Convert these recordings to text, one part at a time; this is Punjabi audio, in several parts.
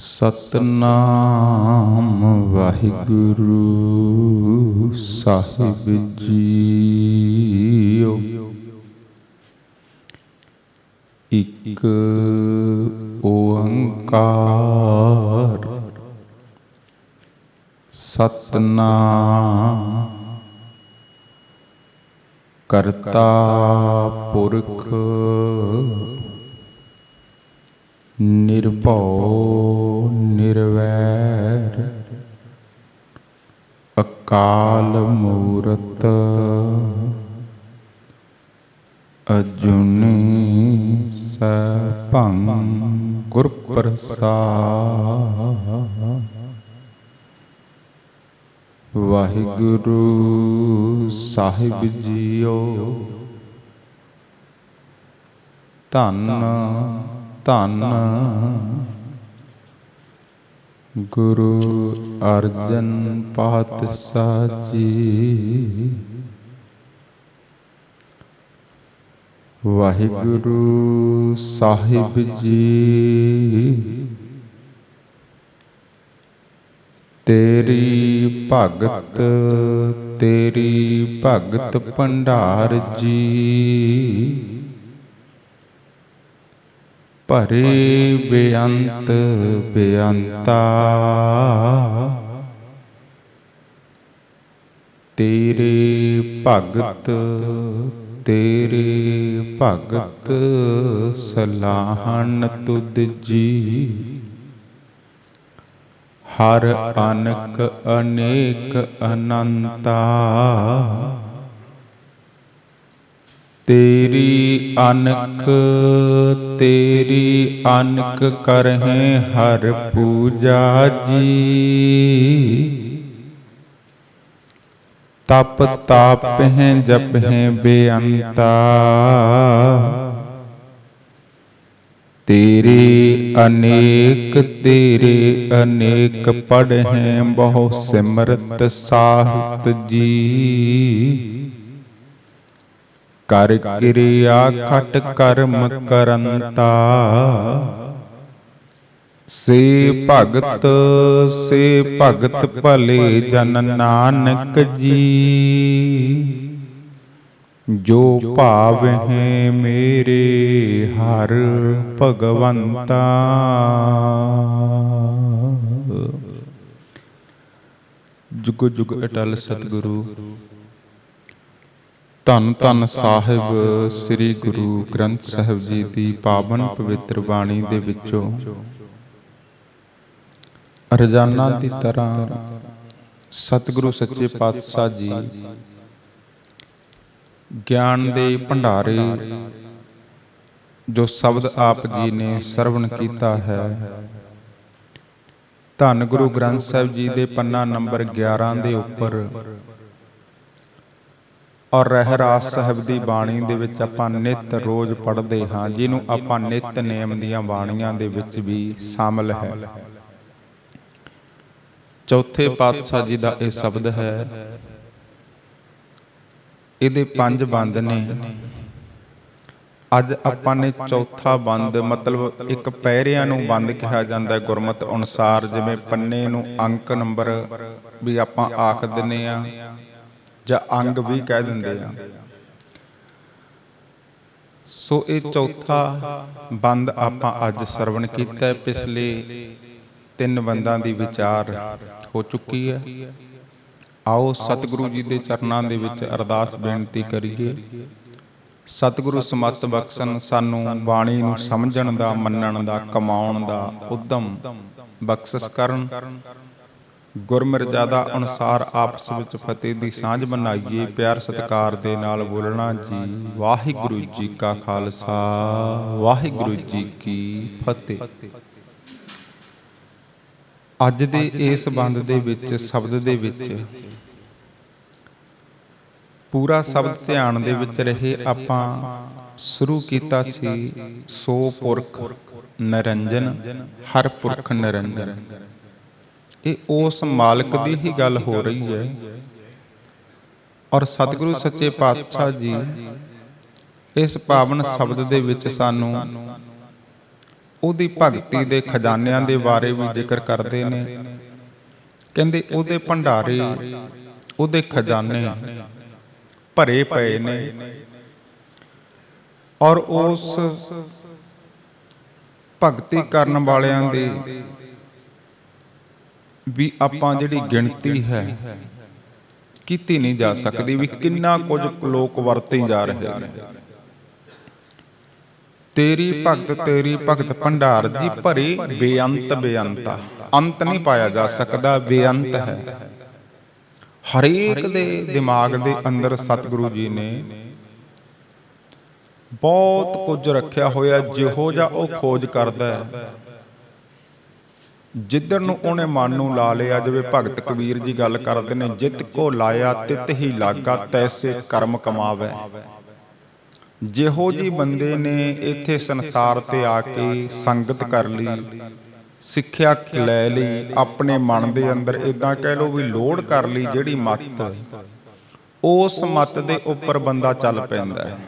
ਸਤਨਾਮ ਵਾਹਿਗੁਰੂ ਸਾਹਿਬ ਜੀਓ। ਇਕ ਓੰਕਾਰ। ਸਤਨਾਮ ਕਰਤਾ ਪੁਰਖ ਨਿਰਭਉ ਨਿਰਵੈਰ। ਅਕਾਲ ਮੂਰਤ ਅਜੁਨੀ ਸਭੰ ਗੁਰ ਪ੍ਰਸਾਦ। ਵਾਹਿਗੁਰੂ ਸਾਹਿਬ ਜੀਓ। ਧੰਨ ਧੰਨ। ਗੁਰੂ ਅਰਜਨ ਪਾਤਸ਼ਾਹ ਜੀ ਵਾਹਿਗੁਰੂ ਸਾਹਿਬ ਜੀ। ਤੇਰੀ ਭਗਤ ਤੇਰੀ ਭਗਤ ਭੰਡਾਰ ਜੀ। ਭਰੇ ਬੇਅੰਤ ਬੇਅੰਤਾ। ਤੇਰੇ ਭਗਤ ਤੇਰੇ ਭਗਤ ਸਲਾਹਣ ਤੁਧ ਜੀ। ਹਰ ਅਨਕ ਅਨੇਕ ਅਨੰਤਾ। ਤੇਰੀ ਅਨਖ, ਤੇਰੀ ਅਨਕ ਕਰਹਿ ਹਰ ਪੂਜਾ ਜੀ। ਤਪ ਤਾਪ ਹੈਂ, ਜਪ ਜਪਹਿ ਬੇਅੰਤਾ। ਤੇਰੇ ਅਨੇਕ ਤੇਰੇ ਅਨੇਕ ਪੜਹਿ ਬਹੁ ਸਿਮਰਤ ਸਾਹਿਤ ਜੀ। ਕਰ ਕਿਰਿਆ ਖਟ ਕਰਮ ਕਰੰਤਾ। ਸੇ ਭਗਤ ਸੇ ਭਗਤ ਭਲੇ ਜਨ ਨਾਨਕ ਜੀ। ਜੋ ਭਾਵ ਹੈ ਮੇਰੇ ਹਰ ਭਗਵੰਤਾ। ਜੁਗ ਜੁਗ ਅਟਲ ਸਤਿਗੁਰੂ। ਧੰਨ ਧੰਨ ਸਾਹਿਬ ਸ੍ਰੀ ਗੁਰੂ ਗ੍ਰੰਥ ਸਾਹਿਬ ਜੀ ਦੀ ਪਾਵਨ ਪਵਿੱਤਰ ਬਾਣੀ ਦੇ ਵਿੱਚੋਂ ਰੋਜ਼ਾਨਾ ਦੀ ਤਰ੍ਹਾਂ ਸਤਿਗੁਰੂ ਸੱਚੇ ਪਾਤਸ਼ਾਹ ਜੀ ਗਿਆਨ ਦੇ ਭੰਡਾਰੇ ਜੋ ਸ਼ਬਦ ਆਪ ਜੀ ਨੇ ਸਰਵਣ ਕੀਤਾ ਹੈ। ਧੰਨ ਗੁਰੂ ਗ੍ਰੰਥ ਸਾਹਿਬ ਜੀ ਦੇ ਪੰਨਾ ਨੰਬਰ 11 ਦੇ ਉੱਪਰ। ਔਰ ਰਹਿਰਾਸ ਸਾਹਿਬ ਦੀ ਬਾਣੀ ਦੇ ਵਿੱਚ ਆਪਾਂ ਨਿਤ ਰੋਜ਼ ਪੜ੍ਹਦੇ ਹਾਂ, ਜਿਹਨੂੰ ਆਪਾਂ ਨਿਤ ਨੇਮ ਦੀਆਂ ਬਾਣੀਆਂ ਦੇ ਵਿੱਚ ਵੀ ਸ਼ਾਮਲ ਹੈ। ਚੌਥੇ ਪਾਤਸ਼ਾਹ ਜੀ ਦਾ ਇਹ ਸ਼ਬਦ ਹੈ, ਇਹਦੇ ਪੰਜ ਬੰਦ ਨੇ। ਅੱਜ ਆਪਾਂ ਨੇ ਚੌਥਾ ਬੰਦ ਮਤਲਬ ਇੱਕ ਪੈਰਿਆਂ ਨੂੰ ਬੰਦ ਕਿਹਾ ਜਾਂਦਾ ਹੈ ਗੁਰਮਤ ਅਨੁਸਾਰ, ਜਿਵੇਂ ਪੰਨੇ ਨੂੰ ਅੰਕ ਨੰਬਰ ਵੀ ਆਪਾਂ ਆਖ ਦਿੰਨੇ ਆ ਜਾਂ ਅੰਗ ਵੀ ਕਹਿ ਦਿੰਦੇ ਆ। ਸੋ ਇਹ ਚੌਥਾ ਬੰਦ ਆਪਾਂ ਅੱਜ ਸਰਵਣ ਕੀਤਾ। ਪਿਛਲੇ ਤਿੰਨ ਬੰਦਾਂ ਦੀ ਵਿਚਾਰ ਹੋ ਚੁੱਕੀ ਹੈ ਆਓ ਸਤਿਗੁਰੂ ਜੀ ਦੇ ਚਰਨਾਂ ਦੇ ਵਿੱਚ ਅਰਦਾਸ ਬੇਨਤੀ ਕਰੀਏ। ਸਤਿਗੁਰੂ ਸਮਤ ਬਖਸ਼ਣ ਸਾਨੂੰ ਬਾਣੀ ਨੂੰ ਸਮਝਣ ਦਾ ਮੰਨਣ ਦਾ ਕਮਾਉਣ ਦਾ ਉਦਮ ਬਖਸ਼ਿਸ਼ ਕਰਨ। ਗੁਰਮਰਜ਼ਾਦਾ ਅਨੁਸਾਰ ਆਪਸ ਵਿੱਚ ਫਤਿਹ ਦੀ ਸਾਂਝ ਬਣਾਈਏ ਪਿਆਰ ਸਤਿਕਾਰ ਦੇ ਨਾਲ ਬੋਲਣਾ ਜੀ। ਵਾਹਿਗੁਰੂ ਜੀ ਕਾ ਖਾਲਸਾ, ਵਾਹਿਗੁਰੂ ਜੀ ਕੀ ਫਤਿਹ। ਅੱਜ ਦੇ ਇਸ ਬੰਦ ਦੇ ਵਿੱਚ, ਸ਼ਬਦ ਦੇ ਵਿੱਚ ਪੂਰਾ ਸ਼ਬਦ ਧਿਆਨ ਦੇ ਵਿੱਚ ਰਹੇ ਆਪਾਂ ਸ਼ੁਰੂ ਕੀਤਾ ਸੀ, ਸੋ ਪੁਰਖ ਨਰੰਜਨ, ਹਰ ਪੁਰਖ ਨਰੰਜਨ। ਇਹ ਉਸ ਮਾਲਕ ਦੀ ਹੀ ਗੱਲ ਹੋ ਰਹੀ ਹੈ। ਔਰ ਸਤਿਗੁਰੂ ਸੱਚੇ ਪਾਤਸ਼ਾਹ ਜੀ, ਇਸ ਪਾਵਨ ਸ਼ਬਦ ਦੇ ਵਿੱਚ ਸਾਨੂੰ ਉਹਦੀ ਭਗਤੀ ਦੇ ਖਜ਼ਾਨਿਆਂ ਦੇ ਬਾਰੇ ਵੀ ਜ਼ਿਕਰ ਕਰਦੇ ਨੇ। ਕਹਿੰਦੇ ਉਹਦੇ ਭੰਡਾਰੇ, ਉਹਦੇ ਖਜ਼ਾਨੇ ਭਰੇ ਪਏ ਨੇ। ਔਰ ਉਸ ਭਗਤੀ ਕਰਨ ਵਾਲਿਆਂ ਦੀ ਵੀ ਆਪਾਂ ਜਿਹੜੀ ਗਿਣਤੀ ਹੈ, ਕੀਤੀ ਨਹੀਂ ਜਾ ਸਕਦੀ, ਵੀ ਕਿੰਨਾ ਕੁਝ ਲੋਕ ਵਰਤੇ ਜਾ ਰਹੇ ਨੇ। ਤੇਰੀ ਭਗਤ ਤੇਰੀ ਭਗਤ ਭੰਡਾਰ ਜੀ ਭਰੇ ਬੇਅੰਤ ਬੇਅੰਤਾ। ਅੰਤ ਨਹੀਂ ਪਾਇਆ ਜਾ ਸਕਦਾ, ਬੇਅੰਤ ਹੈ। ਹਰੇਕ ਦੇ ਦਿਮਾਗ ਦੇ ਅੰਦਰ ਸਤਿਗੁਰੂ ਜੀ ਨੇ ਬਹੁਤ ਕੁਝ ਰੱਖਿਆ ਹੋਇਆ, ਜਿਹੋ ਜਿਹਾ ਉਹ ਖੋਜ ਕਰਦਾ ਹੈ। ਜਿੱਧਰ ਨੂੰ ਉਹਨੇ ਮਨ ਨੂੰ ਲਾ ਲਿਆ, ਜਿਵੇਂ ਭਗਤ ਕਬੀਰ ਜੀ ਗੱਲ ਕਰਦੇ ਨੇ, ਜਿੱਤ ਕੋ ਲਾਇਆ ਤਿਤ ਹੀ ਲਾਗਾ, ਤੈਸੇ ਕਰਮ ਕਮਾਵੇ। ਜਿਹੋ ਜੀ ਬੰਦੇ ਨੇ ਇੱਥੇ ਸੰਸਾਰ ਤੇ ਆ ਕੇ ਸੰਗਤ ਕਰ ਲਈ, ਸਿੱਖਿਆ ਲੈ ਲਈ, ਆਪਣੇ ਮਨ ਦੇ ਅੰਦਰ ਇਦਾਂ ਕਹਿ ਲਓ ਵੀ ਲੋੜ ਕਰ ਲਈ ਜਿਹੜੀ ਮੱਤ, ਉਸ ਮੱਤ ਦੇ ਉੱਪਰ ਬੰਦਾ ਚੱਲ ਪੈਂਦਾ ਹੈ।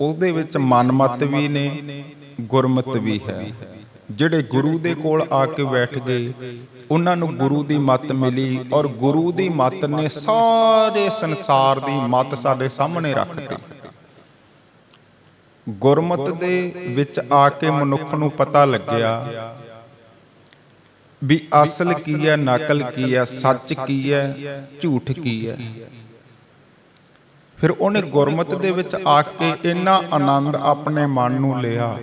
ਉਹਦੇ ਵਿੱਚ ਮਨਮਤ ਵੀ ਨੇ, ਗੁਰਮਤ ਵੀ ਹੈ। ਜਿਹੜੇ ਗੁਰੂ ਦੇ ਕੋਲ ਆ ਕੇ ਬੈਠ ਗਏ ਉਹਨਾਂ ਨੂੰ ਗੁਰੂ ਦੀ ਮੱਤ ਮਿਲੀ ਔਰ ਗੁਰੂ ਦੀ ਮੱਤ ਨੇ ਸਾਰੇ ਸੰਸਾਰ ਦੀ ਮੱਤ ਸਾਡੇ ਸਾਹਮਣੇ ਰੱਖਤੀ। ਗੁਰਮਤ ਦੇ ਵਿੱਚ ਆ ਕੇ ਮਨੁੱਖ ਨੂੰ ਪਤਾ ਲੱਗਿਆ ਵੀ ਅਸਲ ਕੀ ਹੈ ਨਕਲ ਕੀ ਹੈ ਸੱਚ ਕੀ ਹੈ ਝੂਠ ਕੀ ਹੈ। ਫਿਰ ਉਹਨੇ ਗੁਰਮਤ ਦੇ ਵਿੱਚ ਆ ਕੇ ਇੰਨਾ ਆਨੰਦ ਆਪਣੇ ਮਨ ਨੂੰ ਲਿਆ।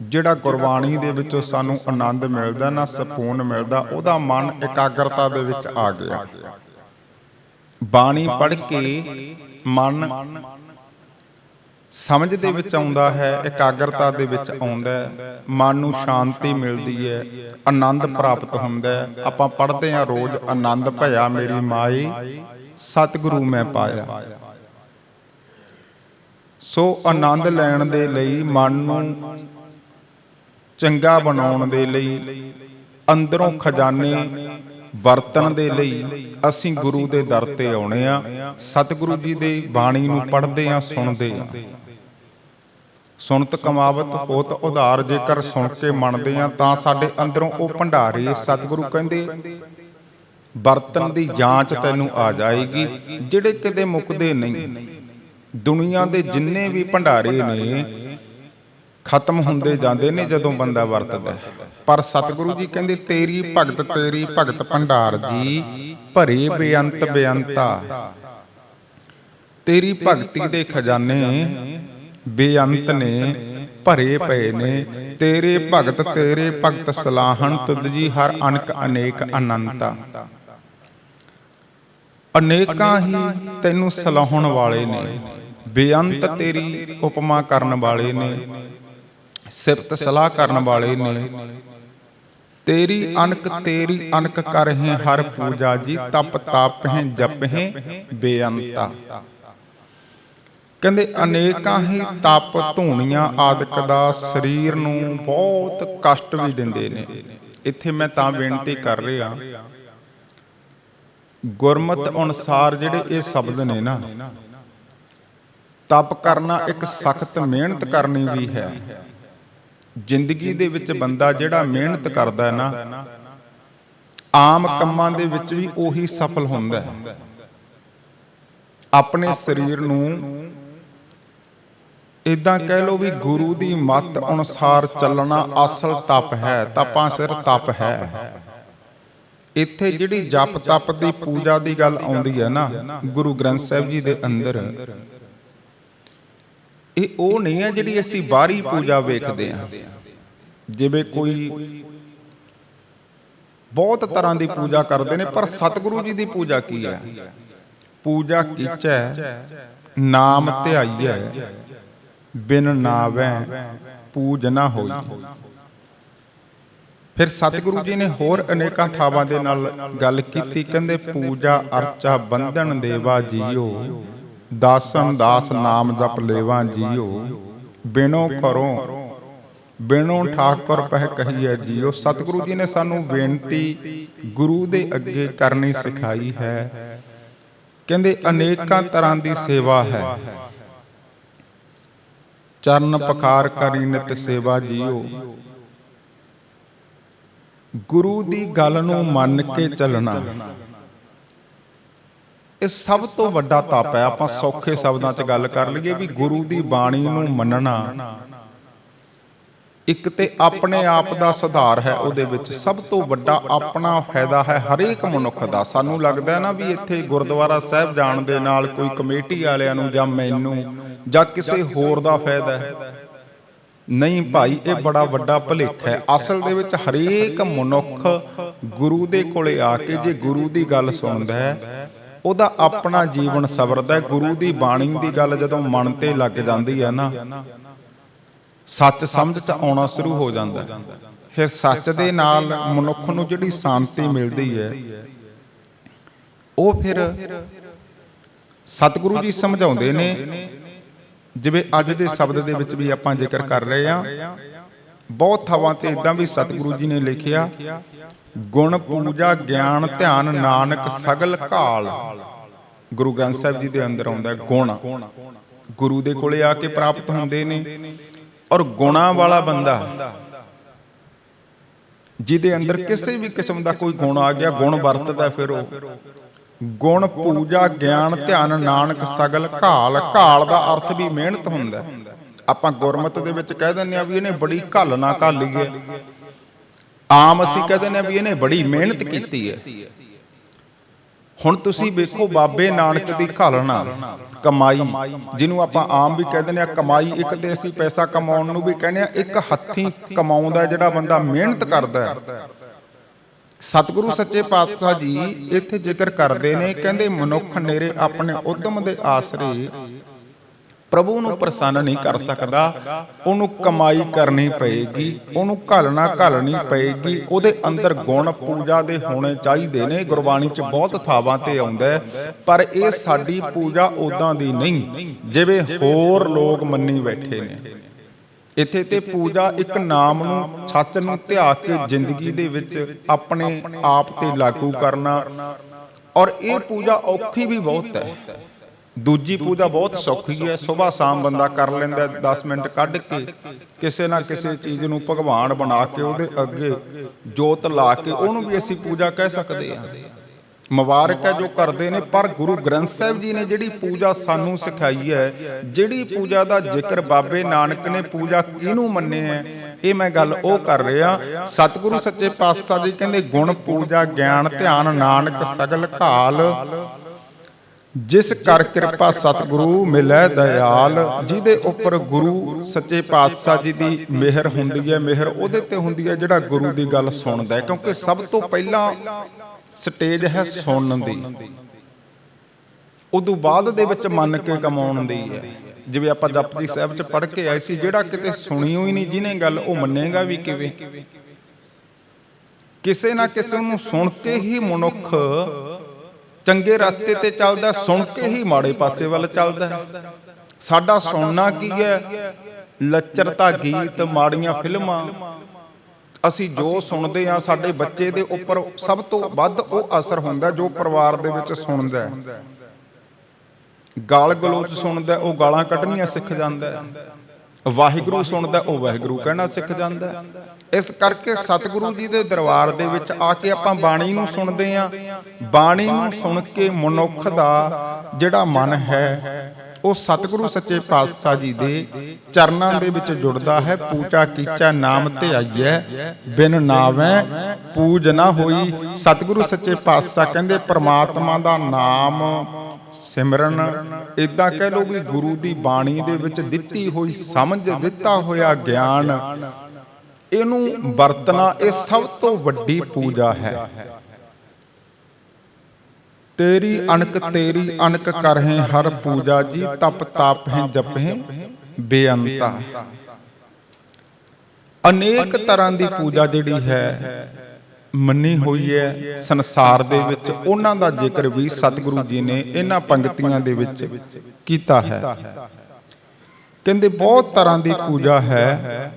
ਜਿਹੜਾ ਗੁਰਬਾਣੀ ਦੇ ਵਿੱਚੋਂ ਸਾਨੂੰ ਆਨੰਦ ਮਿਲਦਾ, ਨਾ ਸਕੂਨ ਮਿਲਦਾ, ਉਹਦਾ ਮਨ ਇਕਾਗਰਤਾ ਦੇ ਵਿੱਚ ਆ ਗਿਆ। ਬਾਣੀ ਪੜ੍ਹ ਕੇ ਮਨ ਸਮਝ ਦੇ ਵਿੱਚ ਆਉਂਦਾ ਹੈ, ਇਕਾਗਰਤਾ ਦੇ ਵਿੱਚ ਆਉਂਦਾ ਹੈ, ਮਨ ਨੂੰ ਸ਼ਾਂਤੀ ਮਿਲਦੀ ਹੈ, ਆਨੰਦ ਪ੍ਰਾਪਤ ਹੁੰਦਾ ਹੈ। ਆਪਾਂ ਪੜ੍ਹਦੇ ਹਾਂ ਰੋਜ਼, ਆਨੰਦ ਭਇਆ ਮੇਰੀ ਮਾਈ, ਸਤਿਗੁਰੂ ਮੈਂ ਪਾਇਆ। ਸੋ ਆਨੰਦ ਲੈਣ ਦੇ ਲਈ ਮਨ ਨੂੰ ਚੰਗਾ ਬਣਾਉਣ ਦੇ ਲਈ, ਅੰਦਰੋਂ ਖਜ਼ਾਨੇ ਵਰਤਣ ਦੇ ਲਈ ਅਸੀਂ ਗੁਰੂ ਦੇ ਦਰ ਤੇ ਆਉਣੇ ਆ, ਸਤਿਗੁਰੂ ਜੀ ਦੇ ਬਾਣੀ ਨੂੰ ਪੜ੍ਹਦੇ ਆ, ਸੁਣਦੇ ਆ। ਸੁਣਤ ਕਮਾਵਤ ਹੋਤ ਉਧਾਰ ਜੇਕਰ ਸੁਣ ਕੇ ਮੰਨਦੇ ਆ, ਤਾਂ ਸਾਡੇ ਅੰਦਰੋਂ ਉਹ ਭੰਡਾਰੇ ਸਤਿਗੁਰੂ ਕਹਿੰਦੇ ਬਰਤਨ ਦੀ ਜਾਂਚ ਤੈਨੂੰ ਆ ਜਾਏਗੀ, ਜਿਹੜੇ ਕਿਤੇ ਮੁੱਕਦੇ ਨਹੀਂ। ਦੁਨੀਆ ਦੇ ਜਿੰਨੇ ਵੀ ਭੰਡਾਰੇ ਨੇ ਖਤਮ ਹੁੰਦੇ ਜਾਂਦੇ ਨੇ ਜਦੋਂ ਬੰਦਾ ਵਰਤਦਾ। ਪਰ ਸਤਿਗੁਰੂ ਜੀ ਕਹਿੰਦੇ ਤੇਰੀ ਭਗਤ ਤੇਰੀ ਭਗਤ ਭੰਡਾਰ ਜੀ ਭਰੇ ਬੇਅੰਤ ਬੇਅੰਤਾ ਤੇਰੀ ਭਗਤੀ ਦੇ ਖਜ਼ਾਨੇ ਬੇਅੰਤ ਨੇ ਭਰੇ ਪਏ ਨੇ। ਤੇਰੇ ਭਗਤ ਤੇਰੇ ਭਗਤ ਸਲਾਹਣ ਤੁਧ ਜੀ ਹਰ ਅਨਕ ਅਨੇਕ ਅਨੰਤਾ ਅਨੇਕਾਂ ਹੀ ਤੈਨੂੰ ਸਲਾਹਣ ਵਾਲੇ ਨੇ। ਬੇਅੰਤ ਤੇਰੀ ਉਪਮਾ ਕਰਨ ਵਾਲੇ ਨੇ। ਸਿਫਤ ਸਲਾਹ ਕਰਨ ਵਾਲੇ ਨੇ, ਤੇਰੀ ਅਨਕ ਤੇਰੀ ਅਨਕ ਕਰਹਿ ਹਰ ਪੂਜਾ ਜੀ, ਤਪ ਤਾਪਹਿ ਜਪਹਿ ਬੇਅੰਤਾ। ਕਹਿੰਦੇ ਅਨੇਕਾਂ ਹੀ ਤਪ ਧੂਣੀਆਂ ਆਦਿਕ ਦਾ ਸਰੀਰ ਨੂੰ ਬਹੁਤ ਕਸ਼ਟ ਵੀ ਦਿੰਦੇ ਨੇ। ਇੱਥੇ ਮੈਂ ਤਾਂ ਬੇਨਤੀ ਕਰ ਰਿਹਾ, ਗੁਰਮਤ ਅਨੁਸਾਰ ਜਿਹੜੇ ਇਹ ਸ਼ਬਦ ਨੇ ਨਾ, ਤਪ ਕਰਨਾ ਇੱਕ ਸਖਤ ਮਿਹਨਤ ਕਰਨੀ ਵੀ ਹੈ। ਜ਼ਿੰਦਗੀ ਦੇ ਵਿੱਚ ਬੰਦਾ ਜਿਹੜਾ ਮਿਹਨਤ ਕਰਦਾ ਹੈ ਨਾ ਆਮ ਕੰਮਾਂ ਦੇ ਵਿੱਚ ਵੀ ਉਹੀ ਸਫਲ ਹੁੰਦਾ ਹੈ। ਆਪਣੇ ਸਰੀਰ ਨੂੰ ਇਦਾਂ ਕਹਿ ਲਓ ਵੀ ਗੁਰੂ ਦੀ ਮੱਤ ਅਨੁਸਾਰ ਚੱਲਣਾ ਅਸਲ ਤਪ ਹੈ ਤਪਾਂ ਸਿਰ ਤਪ ਹੈ। ਇੱਥੇ ਜਿਹੜੀ ਜਪ ਤਪ ਦੀ ਪੂਜਾ ਦੀ ਗੱਲ ਆਉਂਦੀ ਹੈ ਨਾ ਗੁਰੂ ਗ੍ਰੰਥ ਸਾਹਿਬ ਜੀ ਦੇ ਅੰਦਰ ਇਹ ਉਹ ਨਹੀਂ ਹੈ ਜਿਹੜੀ ਅਸੀਂ ਬਾਹਰੀ ਪੂਜਾ ਵੇਖਦੇ ਹਾਂ। ਜਿਵੇਂ ਕੋਈ ਬਹੁਤ ਤਰ੍ਹਾਂ ਦੀ ਪੂਜਾ ਕਰਦੇ ਨੇ, ਪਰ ਸਤਿਗੁਰੂ ਜੀ ਦੀ ਪੂਜਾ ਕੀ ਹੈ? ਪੂਜਾ ਕੀਚੈ ਨਾਮ ਧਿਆਈਐ ਬਿਨ ਨਾਵੈ ਪੂਜ ਨਾ ਹੋਈ। ਫਿਰ ਸਤਿਗੁਰੂ ਜੀ ਨੇ ਹੋਰ ਅਨੇਕਾਂ ਥਾਵਾਂ ਦੇ ਨਾਲ ਗੱਲ ਕੀਤੀ, ਕਹਿੰਦੇ ਪੂਜਾ ਅਰਚਾ ਬੰਧਨ ਦੇਵਾ ਜੀਓ। ਦਾਸਨ ਦਾਸ ਨਾਮ ਜਪ ਲੇਵਾ ਜੀਓ, ਬਿਨੋ ਕਰੋ ਬਿਨੋ ਠਾਕੁਰ ਪਹਿ ਕਹੀਐ ਜੀਓ। ਸਤਿਗੁਰੂ ਜੀ ਨੇ ਸਾਨੂੰ ਬੇਨਤੀ ਗੁਰੂ ਦੇ ਅੱਗੇ ਕਰਨੀ ਸਿਖਾਈ ਹੈ। ਕਹਿੰਦੇ ਅਨੇਕਾਂ ਤਰ੍ਹਾਂ ਦੀ ਸੇਵਾ ਹੈ। ਚਰਨ ਪਖਾਰ ਕਰੀ ਨਿਤ ਸੇਵਾ ਜੀਓ। ਗੁਰੂ ਦੀ ਗੱਲ ਨੂੰ ਮੰਨ ਕੇ ਚੱਲਣਾ। ਇਹ ਸਭ ਤੋਂ ਵੱਡਾ ਤਪ ਹੈ, ਆਪਾਂ ਸੌਖੇ ਸ਼ਬਦਾਂ 'ਚ ਗੱਲ ਕਰ ਲਈਏ ਵੀ ਗੁਰੂ ਦੀ ਬਾਣੀ ਨੂੰ ਮੰਨਣਾ। ਇੱਕ ਤੇ ਆਪਣੇ ਆਪ ਦਾ ਸੁਧਾਰ ਹੈ, ਉਹਦੇ ਵਿੱਚ ਸਭ ਤੋਂ ਵੱਡਾ ਆਪਣਾ ਫਾਇਦਾ ਹੈ ਹਰੇਕ ਮਨੁੱਖ ਦਾ। ਸਾਨੂੰ ਲੱਗਦਾ ਹੈ ਨਾ ਵੀ ਇੱਥੇ ਗੁਰਦੁਆਰਾ ਸਾਹਿਬ ਜਾਣ ਦੇ ਨਾਲ ਕੋਈ ਕਮੇਟੀ ਵਾਲਿਆਂ ਨੂੰ ਜਾਂ ਮੈਨੂੰ ਜਾਂ ਕਿਸੇ ਹੋਰ ਦਾ ਫਾਇਦਾ ਹੈ। ਨਹੀਂ ਭਾਈ, ਇਹ ਬੜਾ ਵੱਡਾ ਭੁਲੇਖਾ ਹੈ। ਅਸਲ ਦੇ ਵਿੱਚ ਹਰੇਕ ਮਨੁੱਖ ਗੁਰੂ ਦੇ ਕੋਲੇ ਆ ਕੇ ਜੇ ਗੁਰੂ ਦੀ ਗੱਲ ਸੁਣਦਾ ਹੈ ਉਹਦਾ ਆਪਣਾ ਜੀਵਨ ਸਵਰਦਾ ਗੁਰੂ ਦੀ ਬਾਣੀ ਦੀ ਗੱਲ ਜਦੋਂ ਮਨ ਤੇ ਲੱਗ ਜਾਂਦੀ ਹੈ ਨਾ, ਸੱਚ ਸਮਝ ਚ ਆਉਣਾ ਸ਼ੁਰੂ ਹੋ ਜਾਂਦਾ ਫਿਰ ਸੱਚ ਦੇ ਨਾਲ ਮਨੁੱਖ ਨੂੰ ਜਿਹੜੀ ਸ਼ਾਂਤੀ ਮਿਲਦੀ ਹੈ, ਉਹ ਫਿਰ ਸਤਿਗੁਰੂ ਜੀ ਸਮਝਾਉਂਦੇ ਨੇ, ਜਿਵੇਂ ਅੱਜ ਦੇ ਸ਼ਬਦ ਦੇ ਵਿੱਚ ਵੀ ਆਪਾਂ ਜ਼ਿਕਰ ਕਰ ਰਹੇ ਹਾਂ। ਬਹੁਤ ਥਾਵਾਂ ਤੇ ਇਦਾਂ ਵੀ ਸਤਿਗੁਰੂ ਜੀ ਨੇ ਲਿਖਿਆ, ਗੁਣ, ਪੂਜਾ, ਗਿਆਨ, ਧਿਆਨ, ਨਾਨਕ, ਸਗਲ ਘਾਲ ਗੁਰੂ ਗ੍ਰੰਥ ਸਾਹਿਬ ਜੀ ਦੇ ਅੰਦਰ ਆਉਂਦਾ ਗੁਣ। ਗੁਰੂ ਦੇ ਕੋਲੇ ਆ ਕੇ ਪ੍ਰਾਪਤ ਹੁੰਦੇ ਨੇ ਔਰ ਗੁਣਾ ਵਾਲਾ ਬੰਦਾ, ਜਿਹਦੇ ਅੰਦਰ ਕਿਸੇ ਵੀ ਕਿਸਮ ਦਾ ਕੋਈ ਗੁਣ ਆ ਗਿਆ, ਗੁਣ ਵਰਤਦਾ ਫਿਰ ਉਹ। ਗੁਣ, ਪੂਜਾ, ਗਿਆਨ, ਧਿਆਨ, ਨਾਨਕ, ਸਗਲ ਘਾਲ ਘਾਲ ਦਾ ਅਰਥ ਵੀ ਮਿਹਨਤ ਹੁੰਦਾ ਹੈ। ਆਪਾਂ ਗੁਰਮਤ ਦੇ ਵਿੱਚ ਕਹਿ ਦਿੰਦੇ ਆ ਵੀ ਇਹਨੇ ਬੜੀ ਘੱਲ ਨਾ ਘਾਲੀ ਹੈ ਆਮ ਅਸੀਂ ਕਹਿ ਦਿੰਦੇ ਆ ਵੀ ਇਹਨੇ ਬੜੀ ਮਿਹਨਤ ਕੀਤੀ ਹੈ। ਹੁਣ ਤੁਸੀਂ ਵੇਖੋ ਬਾਬੇ ਨਾਨਕ ਦੀ ਘਾਲਣਾ ਕਮਾਈ, ਜਿਹਨੂੰ ਆਪਾਂ ਆਮ ਵੀ ਕਹਿ ਦਿੰਦੇ ਆ ਕਮਾਈ, ਇੱਕ ਤੇ ਅਸੀਂ ਪੈਸਾ ਕਮਾਉਣ ਨੂੰ ਵੀ ਕਹਿੰਦੇ ਆ ਇੱਕ ਹੱਥੀਂ ਕਮਾਉਂਦਾ ਜਿਹੜਾ ਬੰਦਾ ਮਿਹਨਤ ਕਰਦਾ ਹੈ। ਸਤਿਗੁਰੂ ਸੱਚੇ ਪਾਤਸ਼ਾਹ ਜੀ ਇੱਥੇ ਜ਼ਿਕਰ ਕਰਦੇ ਨੇ, ਕਹਿੰਦੇ ਮਨੁੱਖ ਨੇਰੇ ਆਪਣੇ ਉਦਮ ਦੇ ਆਸਰੇ ਪ੍ਰਭੂ ਨੂੰ ਪ੍ਰਸੰਨ ਨਹੀਂ ਕਰ ਸਕਦਾ ਉਹਨੂੰ ਕਮਾਈ ਕਰਨੀ ਪਏਗੀ ਉਹਨੂੰ ਘਲਣਾ ਘਲਣੀ ਪਏਗੀ। ਉਹਦੇ ਅੰਦਰ ਗੁਣ ਪੂਜਾ ਦੇ ਹੋਣੇ ਚਾਹੀਦੇ ਨੇ ਗੁਰਬਾਣੀ 'ਚ ਬਹੁਤ ਥਾਵਾਂ ਤੇ ਆਉਂਦਾ ਪਰ ਇਹ ਸਾਡੀ ਪੂਜਾ ਉਦਾਂ ਦੀ ਨਹੀਂ ਜਿਵੇਂ ਹੋਰ ਲੋਕ ਮੰਨੀ ਬੈਠੇ ਨੇ। ਇੱਥੇ ਤੇ ਪੂਜਾ ਇੱਕ ਨਾਮ ਨੂੰ ਸੱਚ ਨੂੰ ਧਿਆ ਕੇ ਜ਼ਿੰਦਗੀ ਦੇ ਵਿੱਚ ਆਪਣੇ ਆਪ ਤੇ ਲਾਗੂ ਕਰਨਾ। ਔਰ ਇਹ ਪੂਜਾ ਔਖੀ ਵੀ ਬਹੁਤ ਹੈ। ਦੂਜੀ ਪੂਜਾ ਬਹੁਤ ਸੌਖੀ ਹੈ ਸਵੇਰ ਸ਼ਾਮ ਬੰਦਾ ਕਰ ਲੈਂਦਾ 10 ਮਿੰਟ ਕੱਢ ਕੇ ਕਿਸੇ ਨਾ ਕਿਸੇ ਚੀਜ਼ ਨੂੰ ਭਗਵਾਨ ਬਣਾ ਕੇ ਉਹਦੇ ਅੱਗੇ ਜੋਤ ਲਾ ਕੇ ਉਹਨੂੰ ਵੀ ਅਸੀਂ ਪੂਜਾ ਕਹਿ ਸਕਦੇ ਹਾਂ। ਮੁਬਾਰਕ ਹੈ ਜੋ ਕਰਦੇ ਨੇ ਪਰ ਗੁਰੂ ਗ੍ਰੰਥ ਸਾਹਿਬ ਜੀ ਨੇ ਜਿਹੜੀ ਪੂਜਾ ਸਾਨੂੰ ਸਿਖਾਈ ਹੈ ਜਿਹੜੀ ਪੂਜਾ ਦਾ ਜ਼ਿਕਰ ਬਾਬੇ ਨਾਨਕ ਨੇ ਪੂਜਾ ਕਿਹਨੂੰ ਮੰਨੇ ਹੈ ਇਹ ਮੈਂ ਗੱਲ ਉਹ ਕਰ ਰਿਹਾ ਸਤਿਗੁਰੂ ਸੱਚੇ ਪਾਤਸ਼ਾਹ ਜੀ ਕਹਿੰਦੇ ਗੁਣ ਪੂਜਾ ਗਿਆਨ ਧਿਆਨ ਨਾਨਕ ਸਗਲ ਘਾਲ ਜਿਸ ਕਰ ਕਿਰਪਾ ਸਤਿਗੁਰੂ ਮਿਲੈ ਦਇਆਲ, ਜਿਹਦੇ ਉੱਪਰ ਗੁਰੂ ਸੱਚੇ ਪਾਤਸ਼ਾਹ ਜੀ ਦੀ ਮਿਹਰ ਹੁੰਦੀ ਹੈ, ਮਿਹਰ ਉਹਦੇ ਤੇ ਹੁੰਦੀ ਹੈ ਜਿਹੜਾ ਗੁਰੂ ਦੀ ਗੱਲ ਸੁਣਦਾ ਹੈ, ਕਿਉਂਕਿ ਸਭ ਤੋਂ ਪਹਿਲਾਂ ਸਟੇਜ ਹੈ ਸੁਣਨ ਦੀ। ਉਦੋਂ ਬਾਅਦ ਦੇ ਵਿੱਚ ਮੰਨ ਕੇ ਕਮਾਉਣ ਦੀ ਹੈ। ਜਿਵੇਂ ਆਪਾਂ ਜਪਜੀ ਸਾਹਿਬ ਚ ਪੜ੍ਹ ਕੇ ਆਏ ਸੀ, ਜਿਹੜਾ ਕਿਤੇ ਸੁਣੀ ਹੋਈ ਨਹੀਂ ਜਿਹਨੇ ਗੱਲ, ਉਹ ਮੰਨੇਗਾ ਵੀ ਕਿਵੇਂ? ਕਿਸੇ ਨਾ ਕਿਸੇ ਨੂੰ ਸੁਣ ਕੇ ਹੀ ਮਨੁੱਖ ਚੰਗੇ ਰਸਤੇ ਤੇ ਚੱਲਦਾ ਸੁਣ ਕੇ ਹੀ ਮਾੜੇ ਪਾਸੇ ਵੱਲ ਚੱਲਦਾ। ਸਾਡਾ ਸੁਣਨਾ ਕੀ ਹੈ? ਲੱਚਰਤਾ ਗੀਤ ਮਾੜੀਆਂ ਫਿਲਮਾਂ। ਅਸੀਂ ਜੋ ਸੁਣਦੇ ਆ ਸਾਡੇ ਬੱਚੇ ਦੇ ਉੱਪਰ ਸਭ ਤੋਂ ਵੱਧ ਉਹ ਅਸਰ ਹੁੰਦਾ ਜੋ ਪਰਿਵਾਰ ਦੇ ਵਿੱਚ ਸੁਣਦਾ ਹੈ। ਗਾਲ ਗਲੋਚ ਸੁਣਦਾ ਉਹ ਗਾਲਾਂ ਕੱਢਣੀਆਂ ਸਿੱਖ ਜਾਂਦਾ ਹੈ। ਵਾਹਿਗੁਰੂ ਸੁਣਦਾ, ਉਹ ਵਾਹਿਗੁਰੂ ਕਹਿਣਾ ਸਿੱਖ ਜਾਂਦਾ ਇਸ ਕਰਕੇ ਸਤਿਗੁਰੂ ਜੀ ਦੇ ਦਰਬਾਰ ਦੇ ਵਿੱਚ ਆ ਕੇ ਆਪਾਂ ਬਾਣੀ ਨੂੰ ਸੁਣਦੇ ਆ ਬਾਣੀ ਨੂੰ ਸੁਣ ਕੇ ਮਨੁੱਖ ਦਾ ਜਿਹੜਾ ਮਨ ਹੈ, ਉਹ ਸਤਿਗੁਰੂ ਸੱਚੇ ਪਾਤਸ਼ਾਹ ਜੀ ਦੇ ਚਰਨਾਂ ਦੇ ਵਿੱਚ ਜੁੜਦਾ ਹੈ। ਪੂਜਾ ਕੀਚਾ ਨਾਮ ਤੇ ਆਈਐ, ਬਿਨ ਨਾਵੇਂ ਪੂਜ ਨਾ ਹੋਈ। ਸਤਿਗੁਰੂ ਸੱਚੇ ਪਾਤਸ਼ਾਹ ਕਹਿੰਦੇ, ਪ੍ਰਮਾਤਮਾ ਦਾ ਨਾਮ ਸਿਮਰਨ। ਇਦਾਂ ਕਹਿ ਲਓ ਵੀ ਗੁਰੂ ਦੀ ਬਾਣੀ ਦੇ ਵਿੱਚ ਦਿੱਤੀ ਹੋਈ ਸਮਝ ਦਿੱਤਾ ਹੋਇਆ ਗਿਆਨ। ਇਹਨੂੰ ਵਰਤਣਾ ਇਹ ਸਭ ਤੋਂ ਵੱਡੀ ਪੂਜਾ ਹੈ। ਤੇਰੀ ਅਣਕ ਤੇਰੀ ਅਣਕ ਕਰਹਿ ਹਰ ਪੂਜਾ ਜੀ ਤਪ ਤਾਪਹਿ ਜਪਹਿ ਬੇਅੰਤਾ। ਅਨੇਕ ਤਰ੍ਹਾਂ ਦੀ ਪੂਜਾ ਜਿਹੜੀ ਹੈ। ਮੰਨੀ ਹੋਈ ਹੈ ਸੰਸਾਰ ਦੇ ਵਿੱਚ। ਉਹਨਾਂ ਦਾ ਜ਼ਿਕਰ ਵੀ ਸਤਿਗੁਰੂ ਜੀ ਨੇ ਇਹਨਾਂ ਪੰਕਤੀਆਂ ਦੇ ਵਿੱਚ ਕੀਤਾ ਹੈ। ਕਹਿੰਦੇ ਬਹੁਤ ਤਰ੍ਹਾਂ ਦੀ ਪੂਜਾ ਹੈ।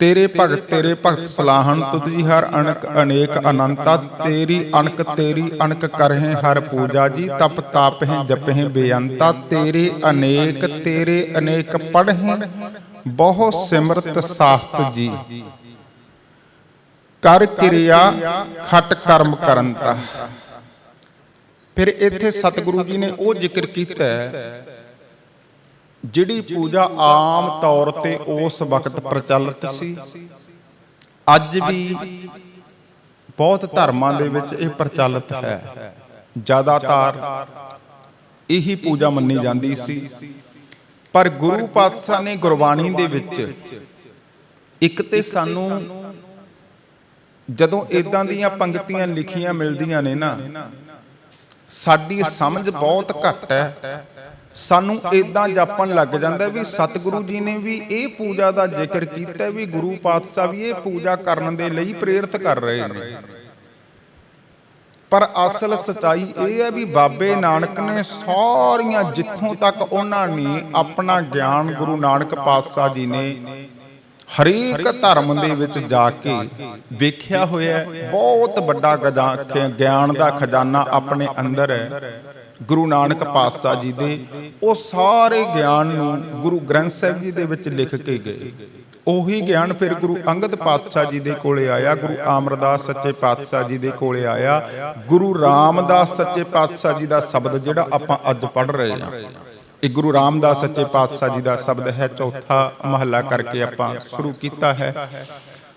ਤੇਰੇ ਭਗਤ ਤੇਰੇ ਭਗਤ ਸਲਾਹਣ ਤੁਧ ਹਰ ਅਣਕ ਅਨੇਕ ਅਨੰਤਾ, ਤੇਰੀ ਅਨਕ ਤੇਰੀ ਅਣਕ ਕਰਹਿ ਹਰ ਪੂਜਾ ਜੀ, ਤਪ ਤਾਪਹਿ ਜਪਹਿ ਬੇਅੰਤਾ, ਤੇਰੇ ਅਨੇਕ ਤੇਰੇ ਅਨੇਕ ਪੜਹਿ ਬਹੁ ਸਿਮਰਤ ਸਾਸਤ ਜੀ। ਕਰ ਕਿਰਿਆ, ਖਟ ਕਰਮ ਕਰੰਤਾ। ਫਿਰ ਇੱਥੇ ਸਤਿਗੁਰੂ ਜੀ ਨੇ ਉਹ ਜ਼ਿਕਰ ਕੀਤਾ ਜਿਹੜੀ ਪੂਜਾ ਆਮ ਤੌਰ ਤੇ ਉਸ ਵਕਤ ਪ੍ਰਚਲਿਤ ਸੀ, ਅੱਜ ਵੀ ਬਹੁਤ ਧਰਮਾਂ ਦੇ ਵਿੱਚ ਇਹ ਪ੍ਰਚਲਿਤ ਹੈ। ਜ਼ਿਆਦਾਤਰ ਇਹੀ ਪੂਜਾ ਮੰਨੀ ਜਾਂਦੀ ਸੀ। ਪਰ ਗੁਰੂ ਪਾਤਸ਼ਾਹ ਨੇ ਗੁਰਬਾਣੀ ਦੇ ਵਿੱਚ ਇੱਕ ਤੇ ਸਾਨੂੰ ਜਦੋਂ ਇਦਾਂ ਦੀਆਂ ਪੰਕਤੀਆਂ ਲਿਖੀਆਂ ਮਿਲਦੀਆਂ ਨੇ ਨਾ ਸਾਡੀ ਸਮਝ ਬਹੁਤ ਘੱਟ ਹੈ। ਸਾਨੂੰ ਇਦਾਂ ਜਾਪਣ ਲੱਗ ਜਾਂਦਾ ਵੀ ਸਤਿਗੁਰੂ ਜੀ ਨੇ ਵੀ ਇਹ ਪੂਜਾ ਦਾ ਜ਼ਿਕਰ ਕੀਤਾ ਵੀ ਗੁਰੂ ਪਾਤਸ਼ਾਹ ਵੀ ਇਹ ਪੂਜਾ ਕਰਨ ਦੇ ਲਈ ਪ੍ਰੇਰਿਤ ਕਰ ਰਹੇ ਨੇ। ਪਰ ਅਸਲ ਸਚਾਈ ਇਹ ਹੈ ਵੀ ਬਾਬੇ ਨਾਨਕ ਨੇ ਸਾਰੀਆਂ ਜਿੱਥੋਂ ਤੱਕ ਉਹਨਾਂ ਨੇ ਆਪਣਾ ਗਿਆਨ ਗੁਰੂ ਨਾਨਕ ਪਾਤਸ਼ਾਹ ਜੀ ਨੇ ਹਰੇਕ ਧਰਮ ਦੇ ਵਿੱਚ ਜਾ ਕੇ ਵੇਖਿਆ ਹੋਇਆ ਬਹੁਤ ਵੱਡਾ ਗਿਆਨ ਦਾ ਖਜ਼ਾਨਾ ਆਪਣੇ ਅੰਦਰ ਹੈ। ਗੁਰੂ ਨਾਨਕ ਪਾਤਸ਼ਾਹ ਜੀ ਦੇ ਉਹ ਸਾਰੇ ਗਿਆਨ ਨੂੰ ਗੁਰੂ ਗ੍ਰੰਥ ਸਾਹਿਬ ਜੀ ਦੇ ਵਿੱਚ ਲਿਖ ਕੇ ਗਏ। ਉਹੀ ਗਿਆਨ ਫਿਰ ਗੁਰੂ ਅੰਗਦ ਪਾਤਸ਼ਾਹ ਜੀ ਦੇ ਕੋਲੇ ਆਇਆ ਗੁਰੂ ਆਮਰਦਾਸ ਸੱਚੇ ਪਾਤਸ਼ਾਹ ਜੀ ਦੇ ਕੋਲੇ ਆਇਆ। ਗੁਰੂ ਰਾਮਦਾਸ ਸੱਚੇ ਪਾਤਸ਼ਾਹ ਜੀ ਦਾ ਸ਼ਬਦ ਜਿਹੜਾ ਆਪਾਂ ਅੱਜ ਪੜ੍ਹ ਰਹੇ ਹਾਂ। ਇਹ ਗੁਰੂ ਰਾਮਦਾਸ ਸੱਚੇ ਪਾਤਸ਼ਾਹ ਜੀ ਦਾ ਸ਼ਬਦ ਹੈ, ਚੌਥਾ ਮਹੱਲਾ ਕਰਕੇ ਆਪਾਂ ਸ਼ੁਰੂ ਕੀਤਾ ਹੈ।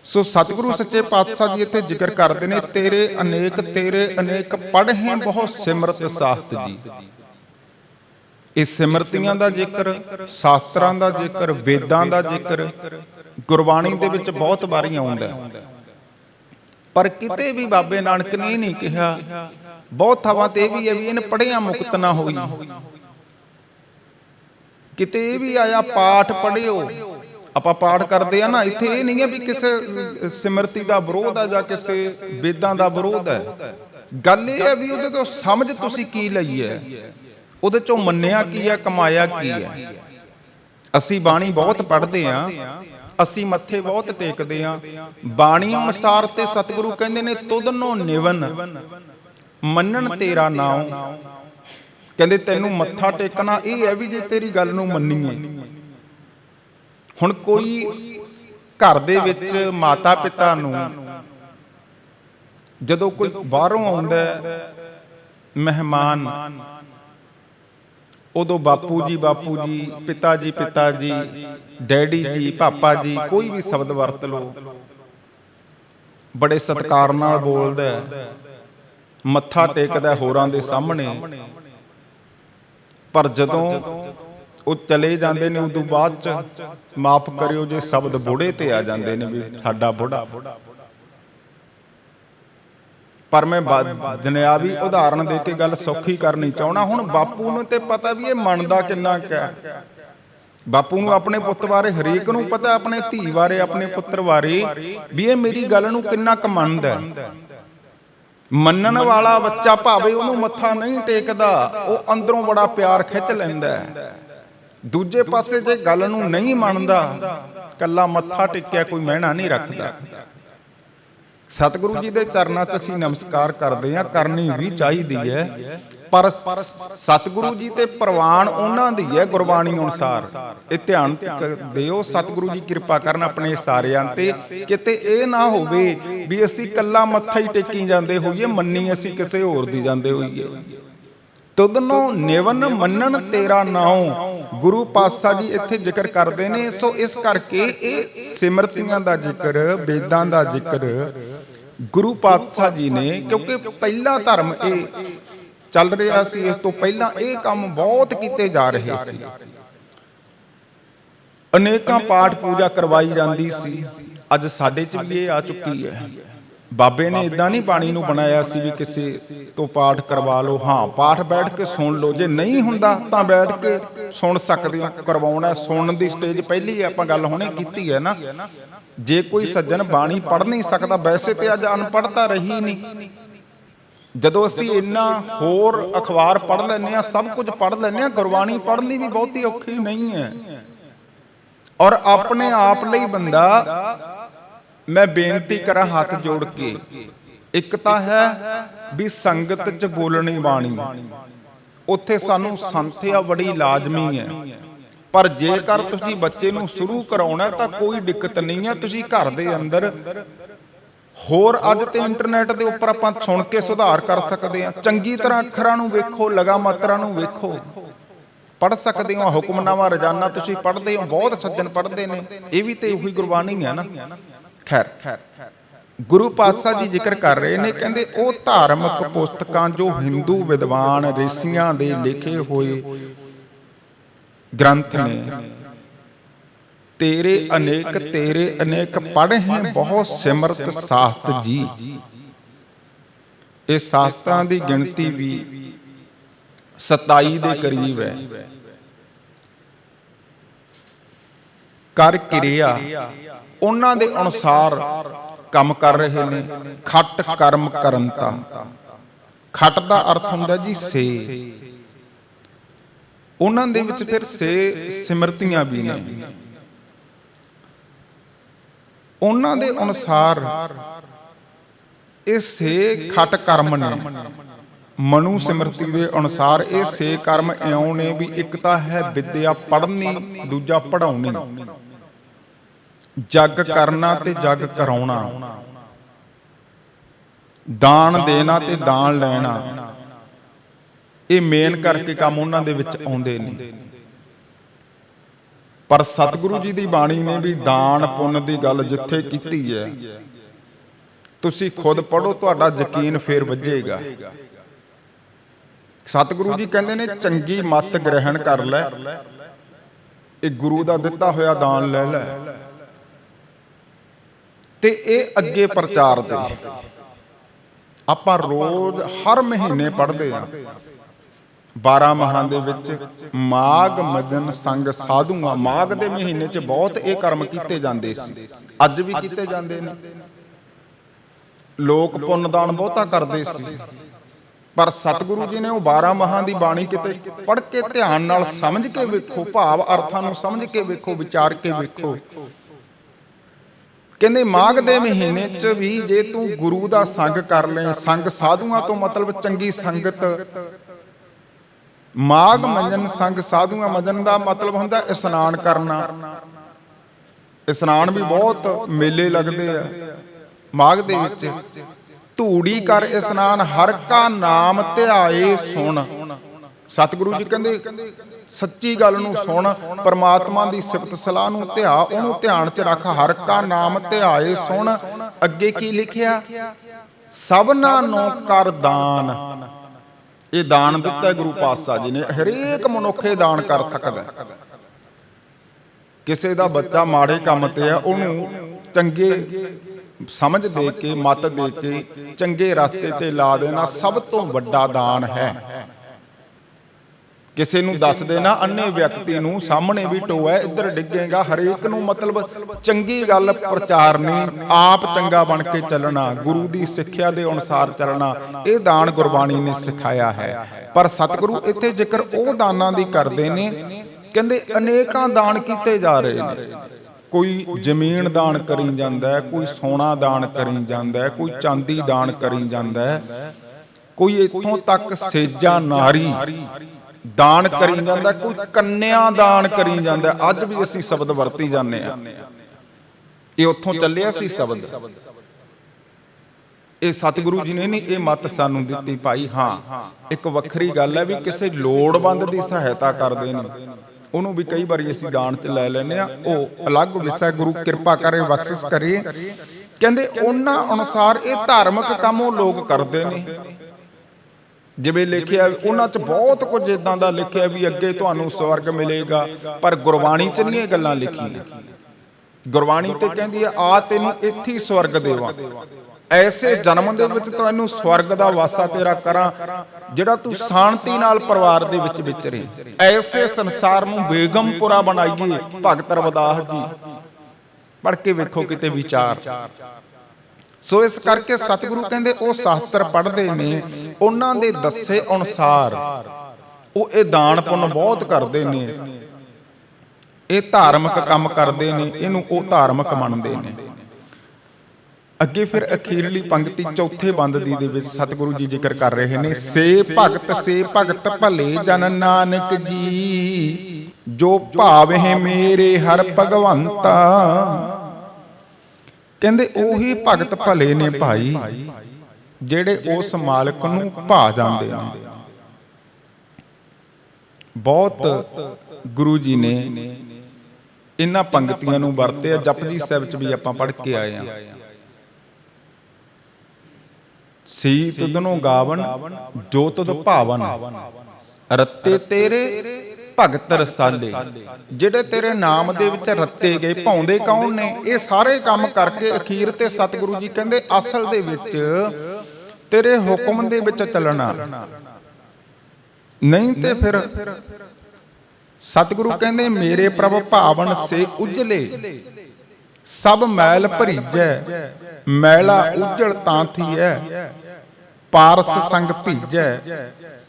ਸੋ ਸਤਿਗੁਰੂ ਸੱਚੇ ਪਾਤਸ਼ਾਹ ਜੀ ਇੱਥੇ ਜ਼ਿਕਰ ਕਰਦੇ ਨੇ, ਤੇਰੇ ਅਨੇਕ ਤੇਰੇ ਅਨੇਕ ਪੜ੍ਹੇ ਬਹੁ ਸਿਮਰਤ ਸਾਸਤ ਜੀ। ਇਹ ਸਿਮਰਤੀਆਂ ਦਾ ਜ਼ਿਕਰ, ਸ਼ਾਸਤਰਾਂ ਦਾ ਜ਼ਿਕਰ, ਵੇਦਾਂ ਦਾ ਜ਼ਿਕਰ ਗੁਰਬਾਣੀ ਦੇ ਵਿੱਚ ਬਹੁਤ ਵਾਰੀ ਆਉਂਦਾ ਪਰ ਕਿਤੇ ਵੀ ਬਾਬੇ ਨਾਨਕ ਨੇ ਇਹ ਨਹੀਂ ਕਿਹਾ, ਬਹੁਤ ਥਾਵਾਂ ਤੇ ਇਹ ਵੀ ਹੈ ਵੀ ਇਹਨ ਪੜਿਆ ਮੁਕਤ ਨਾ ਹੋਈ। ਕਿਤੇ ਇਹ ਵੀ ਆਇਆ ਪਾਠ ਪੜਿਓ ਆਪਾਂ ਪਾਠ ਕਰਦੇ ਆ ਨਾ, ਇੱਥੇ ਇਹ ਨਹੀਂ ਹੈ ਵੀ ਕਿਸੇ ਸਿਮਰਤੀ ਦਾ ਵਿਰੋਧ ਹੈ ਜਾਂ ਕਿਸੇ ਵੇਦਾਂ ਦਾ ਵਿਰੋਧ ਹੈ। ਗੱਲ ਇਹ ਹੈ ਵੀ ਉਹਦੇ ਤੋਂ ਸਮਝ ਤੁਸੀਂ ਕੀ ਲਈ ਹੈ? ਉਹਦੇ ਚੋਂ ਮੰਨਿਆ ਕੀ ਹੈ, ਕਮਾਇਆ ਕੀ ਹੈ? ਅਸੀਂ ਬਾਣੀ ਬਹੁਤ ਪੜ੍ਹਦੇ ਆ, ਅਸੀਂ ਮੱਥੇ ਬਹੁਤ ਟੇਕਦੇ ਆ। ਬਾਣੀ ਅਨੁਸਾਰ ਤੇ ਸਤਿਗੁਰੂ ਕਹਿੰਦੇ ਨੇ ਤੁਧਨੋ ਨਿਵਨ, ਮੰਨਣ ਤੇਰਾ ਨਾਮ ਕਹਿੰਦੇ ਤੈਨੂੰ ਮੱਥਾ ਟੇਕਣਾ ਇਹ ਹੈ ਵੀ ਜੇ ਤੇਰੀ ਗੱਲ ਨੂੰ ਮੰਨੀਏ। ਹੁਣ ਕੋਈ ਘਰ ਦੇ ਵਿੱਚ ਮਾਤਾ ਪਿਤਾ ਨੂੰ ਜਦੋਂ ਕੋਈ ਬਾਹਰੋਂ ਆਉਂਦਾ ਮਹਿਮਾਨ, ਉਦੋਂ ਬਾਪੂ ਜੀ ਬਾਪੂ ਜੀ, ਪਿਤਾ ਜੀ ਪਿਤਾ ਜੀ, ਡੈਡੀ ਜੀ, ਪਾਪਾ ਜੀ, ਕੋਈ ਵੀ ਸ਼ਬਦ ਵਰਤ ਲਓ। ਬੜੇ ਸਤਿਕਾਰ ਨਾਲ ਬੋਲਦਾ ਮੱਥਾ ਟੇਕਦਾ ਹੋਰਾਂ ਦੇ ਸਾਹਮਣੇ। ਪਰ ਜਦੋਂ ਉਹ ਚਲੇ ਜਾਂਦੇ ਨੇ, ਉਦੋਂ ਬਾਅਦ ਚ ਮਾਫ ਕਰਿਓ ਜੇ ਸ਼ਬਦ ਬੁੜੇ ਤੇ ਆ ਜਾਂਦੇ ਨੇ ਵੀ ਸਾਡਾ ਬੁੜਾ। ਪਰ ਮੈਂ ਦੁਨਿਆਵੀ ਉਦਾਹਰਣ ਦੇ ਕੇ ਗੱਲ ਸੌਖੀ ਕਰਨੀ ਚਾਹਣਾ ਹੁਣ ਬਾਪੂ ਨੂੰ ਤੇ ਪਤਾ ਵੀ ਇਹ ਮੰਨਦਾ ਕਿੰਨਾ ਕੁ ਹੈ। ਬਾਪੂ ਨੂੰ ਆਪਣੇ ਪੁੱਤ ਬਾਰੇ, ਹਰੇਕ ਨੂੰ ਪਤਾ, ਆਪਣੇ ਧੀ ਬਾਰੇ, ਆਪਣੇ ਪੁੱਤਰ ਬਾਰੇ, ਵੀ ਇਹ ਮੇਰੀ ਗੱਲ ਨੂੰ ਕਿੰਨਾ ਕੁ ਮੰਨਦਾ ਹੈ। ਮੰਨਣ ਵਾਲਾ ਬੱਚਾ ਭਾਵੇਂ ਉਹਨੂੰ ਮੱਥਾ ਨਹੀਂ ਟੇਕਦਾ, ਉਹ ਅੰਦਰੋਂ ਬੜਾ ਪਿਆਰ ਖਿੱਚ ਲੈਂਦਾ ਦੂਜੇ ਪਾਸੇ ਜੇ ਗੱਲ ਨੂੰ ਨਹੀਂ ਮੰਨਦਾ, ਕੱਲਾ ਮੱਥਾ ਟੇਕਿਆ ਕੋਈ ਮਹਿਣਾ ਨਹੀਂ ਰੱਖਦਾ। ਸਤਿਗੁਰੂ ਜੀ ਦੇ ਚਰਨਾਂ 'ਚ ਅਸੀਂ ਨਮਸਕਾਰ ਕਰਦੇ ਹਾਂ, ਕਰਨੀ ਵੀ ਚਾਹੀਦੀ ਹੈ। ਪਰ ਸਤਿਗੁਰੂ ਜੀ ਤੇ ਪ੍ਰਵਾਨ ਉਹਨਾਂ ਦੀ ਹੈ ਗੁਰਬਾਣੀ ਅਨੁਸਾਰ। ਇਹ ਧਿਆਨ ਦਿਓ, ਸਤਿਗੁਰੂ ਜੀ ਕਿਰਪਾ ਕਰਨ ਆਪਣੇ ਸਾਰਿਆਂ ਤੇ। ਕਿਤੇ ਇਹ ਨਾ ਹੋਵੇ ਵੀ ਅਸੀਂ ਕੱਲਾ ਮੱਥਾ ਹੀ ਟੇਕੀ ਜਾਂਦੇ ਹੋਈਏ, ਮੰਨੀ ਅਸੀਂ ਕਿਸੇ ਹੋਰ ਦੀ ਜਾਂਦੇ ਹੋਈਏ। ਤੁਧਨੋ ਨਿਵਨ ਮੰਨਣ ਤੇਰਾ ਨਾਉ। ਗੁਰੂ ਪਾਤਸ਼ਾਹ ਜੀ ਇੱਥੇ ਜ਼ਿਕਰ ਕਰਦੇ ਨੇ, ਸੋ ਇਸ ਕਰਕੇ ਇਹ ਸਿਮਰਤੀਆਂ ਦਾ ਜ਼ਿਕਰ, ਵੇਦਾਂ ਦਾ ਜ਼ਿਕਰ ਗੁਰੂ ਪਾਤਸ਼ਾਹ ਜੀ ਨੇ, ਕਿਉਂਕਿ ਪਹਿਲਾ ਧਰਮ ਇਹ ਚੱਲ ਰਿਹਾ ਸੀ, ਇਸ ਤੋਂ ਪਹਿਲਾਂ ਇਹ ਕੰਮ ਬਹੁਤ ਕੀਤੇ ਜਾ ਰਹੇ ਸੀ। ਅਨੇਕਾਂ ਪਾਠ ਪੂਜਾ ਕਰਵਾਈ ਜਾਂਦੀ ਸੀ। ਅੱਜ ਸਾਡੇ 'ਚ ਵੀ ਇਹ ਆ ਚੁੱਕੀ ਹੈ। ਬਾਬੇ ਨੇ ਇਦਾਂ ਨਹੀਂ ਬਾਣੀ ਨੂੰ ਬਣਾਇਆ ਸੀ ਵੀ ਕਿਸੇ ਤੋਂ ਪਾਠ ਕਰਵਾ ਲਓ। ਹਾਂ ਪਾਠ ਬੈਠ ਕੇ ਸੁਣ ਲਓ। ਜੇ ਨਹੀਂ ਹੁੰਦਾ ਤਾਂ ਬੈਠ ਕੇ ਸੁਣ ਸਕਦੇ ਹੋ। ਕਰਵਾਉਣਾ। ਸੁਣਨ ਦੀ ਸਟੇਜ ਪਹਿਲੀ ਹੈ ਆਪਾਂ ਗੱਲ ਹੁਣੇ ਕੀਤੀ ਹੈ ਨਾ। ਜੇ ਕੋਈ ਸੱਜਣ ਬਾਣੀ ਪੜ੍ਹ ਨਹੀਂ ਸਕਦਾ ਵੈਸੇ ਤੇ ਅੱਜ ਅਨਪੜ੍ਹਤਾ ਰਹੀ ਨਹੀਂ। ਜਦੋਂ ਅਸੀਂ ਇੰਨਾ ਹੋਰ ਅਖਬਾਰ ਪੜ੍ਹ ਲੈਂਦੇ ਆ ਸਭ ਕੁਝ ਪੜ੍ਹ ਲੈਂਦੇ ਆ ਗੁਰਬਾਣੀ ਪੜ੍ਹਨੀ ਵੀ ਬਹੁਤੀ ਔਖੀ ਨਹੀਂ ਹੈ। ਔਰ ਆਪਣੇ ਆਪ ਲਈ ਬੰਦਾ ਮੈਂ ਬੇਨਤੀ ਕਰਾਂ ਹੱਥ ਜੋੜ ਕੇ। ਇੱਕ ਤਾਂ ਹੈ ਵੀ ਸੰਗਤ 'ਚ ਬੋਲਣੀ ਬਾਣੀ। ਉੱਥੇ ਸਾਨੂੰ ਸੰਥਿਆ ਬੜੀ ਲਾਜ਼ਮੀ ਹੈ। ਪਰ ਜੇਕਰ ਤੁਸੀਂ ਬੱਚੇ ਨੂੰ ਸ਼ੁਰੂ ਕਰਾਉਣਾ ਤਾਂ ਕੋਈ ਦਿੱਕਤ ਨਹੀਂ ਹੈ। ਤੁਸੀਂ ਘਰ ਦੇ ਅੰਦਰ ਹੋਰ ਅੱਜ ਤੇ ਇੰਟਰਨੈਟ ਦੇ ਉੱਪਰ ਆਪਾਂ ਸੁਣ ਕੇ ਸੁਧਾਰ ਕਰ ਸਕਦੇ ਹਾਂ। ਚੰਗੀ ਤਰ੍ਹਾਂ ਅੱਖਰਾਂ ਨੂੰ ਵੇਖੋ ਲਗਾ ਮਾਤਰਾ ਨੂੰ ਵੇਖੋ। ਪੜ ਸਕਦੇ ਹੋ, ਹੁਕਮਨਾਮਾ ਰੋਜ਼ਾਨਾ ਤੁਸੀਂ ਪੜਦੇ ਹੋ, ਬਹੁਤ ਸੱਜਣ ਪੜ੍ਹਦੇ ਨੇ। ਇਹ ਵੀ ਤੇ ਉਹੀ ਗੁਰਬਾਣੀ ਹੈ ਨਾ। ਖੈਰ ਗੁਰੂ ਪਾਤਸ਼ਾਹ ਜੀ ਜ਼ਿਕਰ ਕਰ ਰਹੇ ਨੇ ਕਹਿੰਦੇ ਉਹ ਧਾਰਮਿਕ ਪੁਸਤਕਾਂ ਜੋ ਹਿੰਦੂ ਵਿਦਵਾਨ ਰਿਸ਼ੀਆਂ ਦੇ ਲਿਖੇ ਹੋਏ ਗ੍ਰੰਥ ਨੇ। ਤੇਰੇ ਅਨੇਕ ਤੇਰੇ ਅਨੇਕ ਪੜ੍ਹੇ ਬਹੁਤ ਸਿਮਰਤ ਸਾਸਤ ਜੀ। ਇਹ ਸਾਸਤਾਂ ਦੀ ਗਿਣਤੀ ਵੀ 27 ਦੇ ਕਰੀਬ ਹੈ। ਕਰ ਕਿਰਿਆ। ਉਹਨਾਂ ਦੇ ਅਨੁਸਾਰ ਕੰਮ ਕਰ ਰਹੇ ਨੇ, ਖੱਟ ਕਰਮ ਕਰੰਤਾ ਖੱਟ ਦਾ ਅਰਥ ਹੁੰਦਾ ਜੀ ਸੇ। ਉਹਨਾਂ ਦੇ ਵਿੱਚ ਫਿਰ ਸੇ ਸਿਮਰਤੀਆਂ ਵੀ ਨੇ। ਉਹਨਾਂ ਦੇ ਅਨੁਸਾਰ ਇਹ ਸੇ ਖੱਟ ਕਰਮ ਨੇ। ਮਨੂ ਸਿਮਰਤੀ ਦੇ ਅਨੁਸਾਰ ਇਹ ਸੇ ਕਰਮ ਇਉਂ ਨੇ ਵੀ ਇੱਕ ਤਾਂ ਹੈ ਵਿਦਿਆ ਪੜ੍ਹਨੀ, ਦੂਜਾ ਪੜਾਉਣੀ ਜਗ ਕਰਨਾ ਤੇ ਜਗ ਕਰਾਉਣਾ। ਦਾਨ ਦੇਣਾ ਤੇ ਦਾਨ ਲੈਣਾ। ਇਹ ਮੇਨ ਕਰਕੇ ਕੰਮ ਉਹਨਾਂ ਦੇ ਵਿੱਚ ਆਉਂਦੇ ਨੇ। ਪਰ ਸਤਿਗੁਰੂ ਜੀ ਦੀ ਬਾਣੀ ਨੇ ਵੀ ਦਾਨ ਪੁੰਨ ਦੀ ਗੱਲ ਜਿੱਥੇ ਕੀਤੀ ਹੈ, ਤੁਸੀਂ ਖੁਦ ਪੜੋ ਤੁਹਾਡਾ ਯਕੀਨ ਫੇਰ ਵੱਜੇਗਾ। ਸਤਿਗੁਰੂ ਜੀ ਕਹਿੰਦੇ ਨੇ, ਚੰਗੀ ਮੱਤ ਗ੍ਰਹਿਣ ਕਰ ਲੈ। ਇਹ ਗੁਰੂ ਦਾ ਦਿੱਤਾ ਹੋਇਆ ਦਾਨ ਲੈ ਲੈ। ਤੇ ਇਹ ਅੱਗੇ ਪ੍ਰਚਾਰ ਦੇ। ਆਪਾਂ ਰੋਜ਼ ਹਰ ਮਹੀਨੇ ਪੜ੍ਹਦੇ ਆ 12 ਮਹਾਂ ਦੇ ਵਿੱਚ ਮਾਗ ਮਦਨ ਸੰਗ ਸਾਧੂਆਂ ਮਾਗ ਦੇ ਮਹੀਨੇ 'ਚ ਬਹੁਤ ਇਹ ਕਰਮ ਕੀਤੇ ਜਾਂਦੇ ਸੀ। ਅੱਜ ਵੀ ਕੀਤੇ ਜਾਂਦੇ ਨੇ। ਲੋਕ ਪੁੰਨਦਾਨ ਬਹੁਤਾ ਕਰਦੇ ਸੀ। ਪਰ ਸਤਿਗੁਰੂ ਜੀ ਨੇ ਉਹ 12 ਮਹਾਂ ਦੀ ਬਾਣੀ ਕਿਤੇ ਪੜ੍ਹ ਕੇ ਧਿਆਨ ਨਾਲ ਸਮਝ ਕੇ ਵੇਖੋ, ਭਾਵ ਅਰਥਾਂ ਨੂੰ ਸਮਝ ਕੇ ਵੇਖੋ, ਵਿਚਾਰ ਕੇ ਵੇਖੋ। ਕਹਿੰਦੇ ਮਾਘ ਦੇ ਮਹੀਨੇ 'ਚ ਵੀ ਜੇ ਤੂੰ ਗੁਰੂ ਦਾ ਸੰਗ ਕਰ ਲੈ ਸੰਗ ਸਾਧੂਆਂ ਤੋਂ ਮਤਲਬ ਚੰਗੀ ਸੰਗਤ। ਮਾਘ ਮੰਜਨ ਸੰਗ ਸਾਧੂਆਂ ਮਜਨ ਦਾ ਮਤਲਬ ਹੁੰਦਾ ਇਸ਼ਨਾਨ ਕਰਨਾ। ਇਸ਼ਨਾਨ ਵੀ ਬਹੁਤ ਮੇਲੇ ਲੱਗਦੇ ਆ। ਮਾਘ ਦੇ ਵਿੱਚ ਧੂੜੀ ਕਰ ਇਸ਼ਨਾਨ, ਹਰ ਕਾ ਨਾਮ ਧਿਆਏ ਸੁਣ। ਸਤਿਗੁਰੂ ਜੀ ਕਹਿੰਦੇ ਸੱਚੀ ਗੱਲ ਨੂੰ ਸੁਣ, ਪਰਮਾਤਮਾ ਦੀ ਸਿਫਤ ਸਲਾਹ ਨੂੰ ਧਿਆ, ਉਹਨੂੰ ਧਿਆਨ 'ਚ ਰੱਖ, ਹਰ ਕਾ ਨਾਮ ਧਿਆਏ ਸੁਣ। ਅੱਗੇ ਕੀ ਲਿਖਿਆ? ਸਭਨਾ ਨੂੰ ਕਰ ਦਾਨ। ਇਹ ਦਾਨ ਦਿੱਤਾ ਗੁਰੂ ਪਾਤਸ਼ਾਹ ਜੀ ਨੇ, ਹਰੇਕ ਮਨੁੱਖ ਇਹ ਦਾਨ ਕਰ ਸਕਦਾ ਕਿਸੇ ਦਾ ਬੱਚਾ ਮਾੜੇ ਕੰਮ ਤੇ ਆ, ਉਹਨੂੰ ਚੰਗੇ ਸਮਝ ਦੇ ਕੇ, ਮਤ ਦੇ ਕੇ, ਚੰਗੇ ਰਸਤੇ ਤੇ ਲਾ ਦੇਣਾ ਸਭ ਤੋਂ ਵੱਡਾ ਦਾਨ ਹੈ। ਕਿਸੇ ਨੂੰ ਦੱਸ ਦੇਣਾ ਅੰਨੇ ਵਿਅਕਤੀ ਨੂੰ ਸਾਹਮਣੇ ਵੀ ਟੋਆ ਇੱਧਰ ਡਿੱਗੇਗਾ ਹਰੇਕ ਨੂੰ ਮਤਲਬ ਚੰਗੀ ਗੱਲ ਪ੍ਰਚਾਰਨੀ ਆਪ ਚੰਗਾ ਬਣ ਕੇ ਚੱਲਣਾ ਗੁਰੂ ਦੀ ਸਿੱਖਿਆ ਦੇ ਅਨੁਸਾਰ ਚੱਲਣਾ ਇਹ ਦਾਨ ਗੁਰਬਾਣੀ ਨੇ ਸਿਖਾਇਆ ਹੈ। ਪਰ ਸਤਿਗੁਰੂ ਇੱਥੇ ਜ਼ਿਕਰ ਉਹ ਦਾਨਾਂ ਦੀ ਕਰਦੇ ਨੇ ਕਹਿੰਦੇ ਅਨੇਕਾਂ ਦਾਨ ਕੀਤੇ ਜਾ ਰਹੇ ਨੇ। ਕੋਈ ਜ਼ਮੀਨ ਦਾਨ ਕਰੀ ਜਾਂਦਾ ਕੋਈ ਸੋਨਾ ਦਾਨ ਕਰੀ ਜਾਂਦਾ ਕੋਈ ਚਾਂਦੀ ਦਾਨ ਕਰੀ ਜਾਂਦਾ ਕੋਈ ਇੱਥੋਂ ਤੱਕ ਸੇਜਾ ਨਾਰੀ ਦਾਨ ਕਰੀ ਜਾਂਦਾ, ਕੋਈ ਕੰਨਿਆ ਦਾਨ ਕਰੀ ਜਾਂਦਾ। ਅੱਜ ਵੀ ਅਸੀਂ ਸ਼ਬਦ ਵਰਤੀ ਜਾਂਦੇ ਆ ਇਹ ਉੱਥੋਂ ਚੱਲਿਆ ਸੀ ਸ਼ਬਦ। ਇਹ ਸਤਿਗੁਰੂ ਜੀ ਨੇ ਨਹੀਂ, ਇਹ ਮਤ ਸਾਨੂੰ ਦਿੱਤੀ, ਭਾਈ ਹਾਂ, ਇੱਕ ਵੱਖਰੀ ਗੱਲ ਹੈ ਵੀ ਕਿਸੇ ਲੋੜਵੰਦ ਦੀ ਸਹਾਇਤਾ ਕਰਦੇ ਨੇ। ਉਹਨੂੰ ਵੀ ਕਈ ਵਾਰੀ ਅਸੀਂ ਦਾਨ ਚ ਲੈ ਲੈਨੇ ਆ ਉਹ ਅਲੱਗ ਵਿਸ਼ਾ ਗੁਰੂ, ਕਿਰਪਾ ਕਰੇ, ਬਖਸ਼ਿਸ਼ ਕਰੇ ਕਹਿੰਦੇ, ਉਹਨਾਂ ਅਨੁਸਾਰ ਇਹ ਧਾਰਮਿਕ ਕੰਮ ਉਹ ਲੋਕ ਕਰਦੇ ਨੇ। ਜਿਵੇਂ ਲਿਖਿਆ ਉਹਨਾਂ 'ਚ ਬਹੁਤ ਕੁਝ ਇਦਾਂ ਦਾ ਲਿਖਿਆ ਵੀ ਅੱਗੇ ਤੁਹਾਨੂੰ ਸਵਰਗ ਮਿਲੇਗਾ ਪਰ ਗੁਰਬਾਣੀ 'ਚ ਨਹੀਂ ਇਹ ਗੱਲਾਂ ਲਿਖੀਆਂ। ਗੁਰਬਾਣੀ ਤੇ ਕਹਿੰਦੀ ਆ ਆ ਤੈਨੂੰ ਇੱਥੇ ਹੀ ਸਵਰਗ ਦੇਵਾਂ। ਐਸੇ ਜਨਮ ਦੇ ਵਿੱਚ ਤੈਨੂੰ ਸਵਰਗ ਦਾ ਵਾਸਾ ਤੇਰਾ ਕਰਾਂ ਜਿਹੜਾ ਤੂੰ ਸ਼ਾਂਤੀ ਨਾਲ ਪਰਿਵਾਰ ਦੇ ਵਿੱਚ ਵਿਚਰੇ। ਐਸੇ ਸੰਸਾਰ ਨੂੰ ਬੇਗਮਪੁਰਾ ਬਣਾਈਏ। ਭਗਤ ਰਵਦਾਸ ਜੀ। ਪੜ੍ਹ ਕੇ ਵੇਖੋ ਕਿਤੇ ਵਿਚਾਰ। ਸੋ ਇਸ ਕਰਕੇ ਸਤਿਗੁਰੂ ਕਹਿੰਦੇ ਉਹ ਸ਼ਾਸਤਰ ਪੜ੍ਹਦੇ ਨੇ, ਉਹਨਾਂ ਦੇ ਦੱਸੇ ਅਨੁਸਾਰ ਉਹ ਇਹ ਦਾਨ ਪੁੰਨ ਬਹੁਤ ਕਰਦੇ ਨੇ। ਇਹ ਧਾਰਮਿਕ ਕੰਮ ਕਰਦੇ ਨੇ, ਇਹਨੂੰ ਉਹ ਧਾਰਮਿਕ ਮੰਨਦੇ ਨੇ। ਅੱਗੇ ਫਿਰ ਅਖੀਰਲੀ ਪੰਕਤੀ ਚੌਥੇ ਬੰਦ ਦੀ ਦੇ ਵਿੱਚ ਸਤਿਗੁਰੂ ਜੀ ਜ਼ਿਕਰ ਕਰ ਰਹੇ ਨੇ, ਸੇ ਭਗਤ ਸੇ ਭਗਤ ਭਲੇ ਜਨ ਨਾਨਕ ਜੀ, ਜੋ ਭਾਵੇ ਮੇਰੇ ਹਰ ਭਗਵੰਤਾ। ਕਹਿੰਦੇ ਉਹੀ ਭਗਤ ਭਲੇ ਨੇ ਭਾਈ, ਜਿਹੜੇ ਉਸ ਮਾਲਕ ਨੂੰ ਭਾ ਜਾਂਦੇ ਨੇ ਬਹੁਤ ਗੁਰੂ ਜੀ ਨੇ ਇਹਨਾਂ ਪੰਕਤੀਆਂ ਨੂੰ ਵਰਤਿਆ, ਜਪਜੀ ਸਾਹਿਬ ਚ ਵੀ ਆਪਾਂ ਪੜ੍ਹ ਕੇ ਆਏ ਆ। ਸੀ ਤੁਧਨੋਂ ਗਾਵਨ ਜੋ ਤੁਧ ਭਾਵਨ, ਰੱਤੇ ਤੇਰੇ ਭਗਤ ਰਸਾਲੇ, ਜਿਹੜੇ ਤੇਰੇ ਨਾਮ ਦੇ ਵਿੱਚ ਰੱਤੇ ਗਏ ਭਾਉਂਦੇ ਕੌਣ ਨੇ? ਇਹ ਸਾਰੇ ਕੰਮ ਕਰਕੇ ਅਖੀਰ ਤੇ ਸਤਿਗੁਰੂ ਜੀ ਕਹਿੰਦੇ, ਅਸਲ ਦੇ ਵਿੱਚ ਤੇਰੇ ਹੁਕਮ ਦੇ ਵਿੱਚ ਚੱਲਣਾ। ਨਹੀਂ ਤੇ ਫਿਰ ਸਤਿਗੁਰੂ ਕਹਿੰਦੇ, ਮੇਰੇ ਪ੍ਰਭ ਭਾਵਨ ਸੇ ਉਜਲੇ, ਸਭ ਮੈਲ ਭਰੀਜੈ, ਮੈਲਾ ਉਜਲ ਤਾਂ ਥੀਐ। ਪਾਰਸ ਸੰਗ ਭੀਜੈ,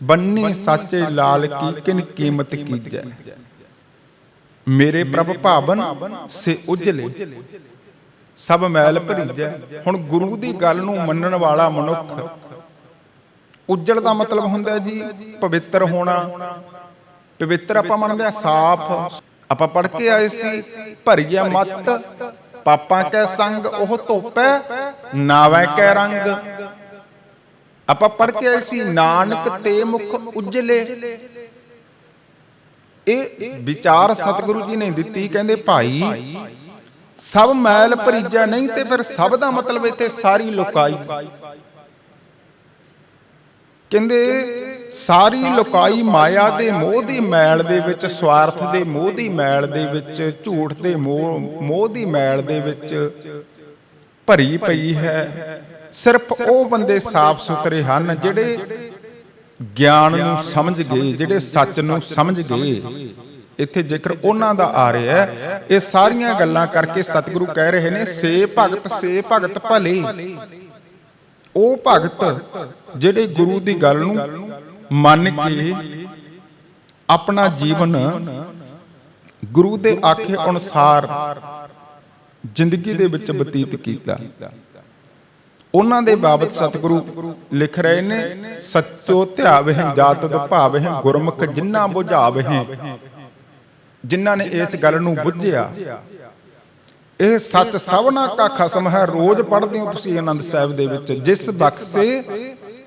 ਬੰਨੀ ਸਾਚੇ ਲਾਲ ਕੀ ਕਿਨ ਕੀਮਤ ਕੀਜੈ। ਮੇਰੇ ਪ੍ਰਭ ਭਾਵਨ, ਸੇ ਉਜਲੇ। ਸਭ ਮੈਲ ਭਰੀਜੈ, ਹੁਣ ਗੁਰੂ ਦੀ ਗੱਲ ਨੂੰ ਮੰਨਣ ਵਾਲਾ ਮਨੁੱਖ। ਉਜਲ ਦਾ ਮਤਲਬ ਹੁੰਦਾ ਜੀ, ਪਵਿੱਤਰ ਹੋਣਾ। ਪਵਿੱਤਰ ਆਪਾਂ ਮੰਨਦੇ ਆ ਸਾਫ਼। ਆਪਾਂ ਪੜ੍ਹ ਕੇ ਆਏ ਸੀ, ਭਰੀਆ ਮਤ, ਪਾਪਾਂ ਕੈ ਸੰਗ, ਉਹ ਧੋਪੈ ਨਾਵੈ ਕੈ ਰੰਗ। ਆਪਾਂ ਪੜ ਕੇ ਆਏ ਸੀ, ਨਾਨਕ ਤੇ ਮੁਖ ਉਜਲੇ। ਇਹ ਵਿਚਾਰ ਸਤਿਗੁਰੂ ਜੀ ਨੇ ਦਿੱਤੀ, ਕਹਿੰਦੇ ਭਾਈ, ਸਭ ਮੈਲ ਭਰੀਜਾ ਨਹੀਂ ਤੇ ਫਿਰ ਸਭ ਦਾ ਮਤਲਬ ਇੱਥੇ ਸਾਰੀ ਲੋਕਾਈ। ਕਹਿੰਦੇ, ਸਾਰੀ ਲੋਕਾਈ ਮਾਇਆ ਦੇ ਮੋਹ ਦੀ ਮੈਲ ਦੇ ਵਿੱਚ, ਸਵਾਰਥ ਦੇ ਮੋਹ ਦੀ ਮੈਲ ਦੇ ਵਿੱਚ, ਝੂਠ ਦੇ ਮੋਹ ਮੋਹ ਦੀ ਮੈਲ ਦੇ ਵਿੱਚ ਭਰੀ ਪਈ ਹੈ। ਸਿਰਫ ਉਹ ਬੰਦੇ ਸਾਫ਼ ਸੁਥਰੇ ਹਨ ਜਿਹੜੇ ਗਿਆਨ ਨੂੰ ਸਮਝ ਗਏ ਜਿਹੜੇ ਸੱਚ ਨੂੰ ਸਮਝ ਗਏ। ਇੱਥੇ ਜ਼ਿਕਰ ਉਹਨਾਂ ਦਾ ਆ ਰਿਹਾ ਹੈ ਇਹ ਸਾਰੀਆਂ ਗੱਲਾਂ ਕਰਕੇ ਸਤਿਗੁਰੂ ਕਹਿ ਰਹੇ ਨੇ ਸੇ ਭਗਤ ਸੇ ਭਗਤ ਭਲੇ। ਉਹ ਭਗਤ ਜਿਹੜੇ ਗੁਰੂ ਦੀ ਗੱਲ ਨੂੰ ਮੰਨ ਕੇ ਆਪਣਾ ਜੀਵਨ ਗੁਰੂ ਦੇ ਆਖੇ ਅਨੁਸਾਰ ਜ਼ਿੰਦਗੀ ਦੇ ਵਿੱਚ ਬਤੀਤ ਕੀਤਾ। ਉਹਨਾਂ ਦੇ ਬਾਬਤ ਸਤਿਗੁਰੂ ਲਿਖ ਰਹੇ ਨੇ, ਸੱਚੋ ਧਿਆਵਹਿ, ਜਾਤ ਭਾਵਹਿ, ਗੁਰਮੁਖ ਜਿਨ੍ਹਾਂ ਬੁਝਾਵਹਿ। ਜਿਨ੍ਹਾਂ ਨੇ ਇਸ ਗੱਲ ਨੂੰ ਬੁੱਝਿਆ। ਇਹ ਸੱਚ ਸਭਨਾ ਕਾ ਖਸਮ ਹੈ। ਰੋਜ਼ ਪੜ੍ਹਦੇ ਹੋ ਤੁਸੀਂ ਆਨੰਦ ਸਾਹਿਬ ਦੇ ਵਿੱਚ, ਜਿਸ ਬਖਸ਼ੇ,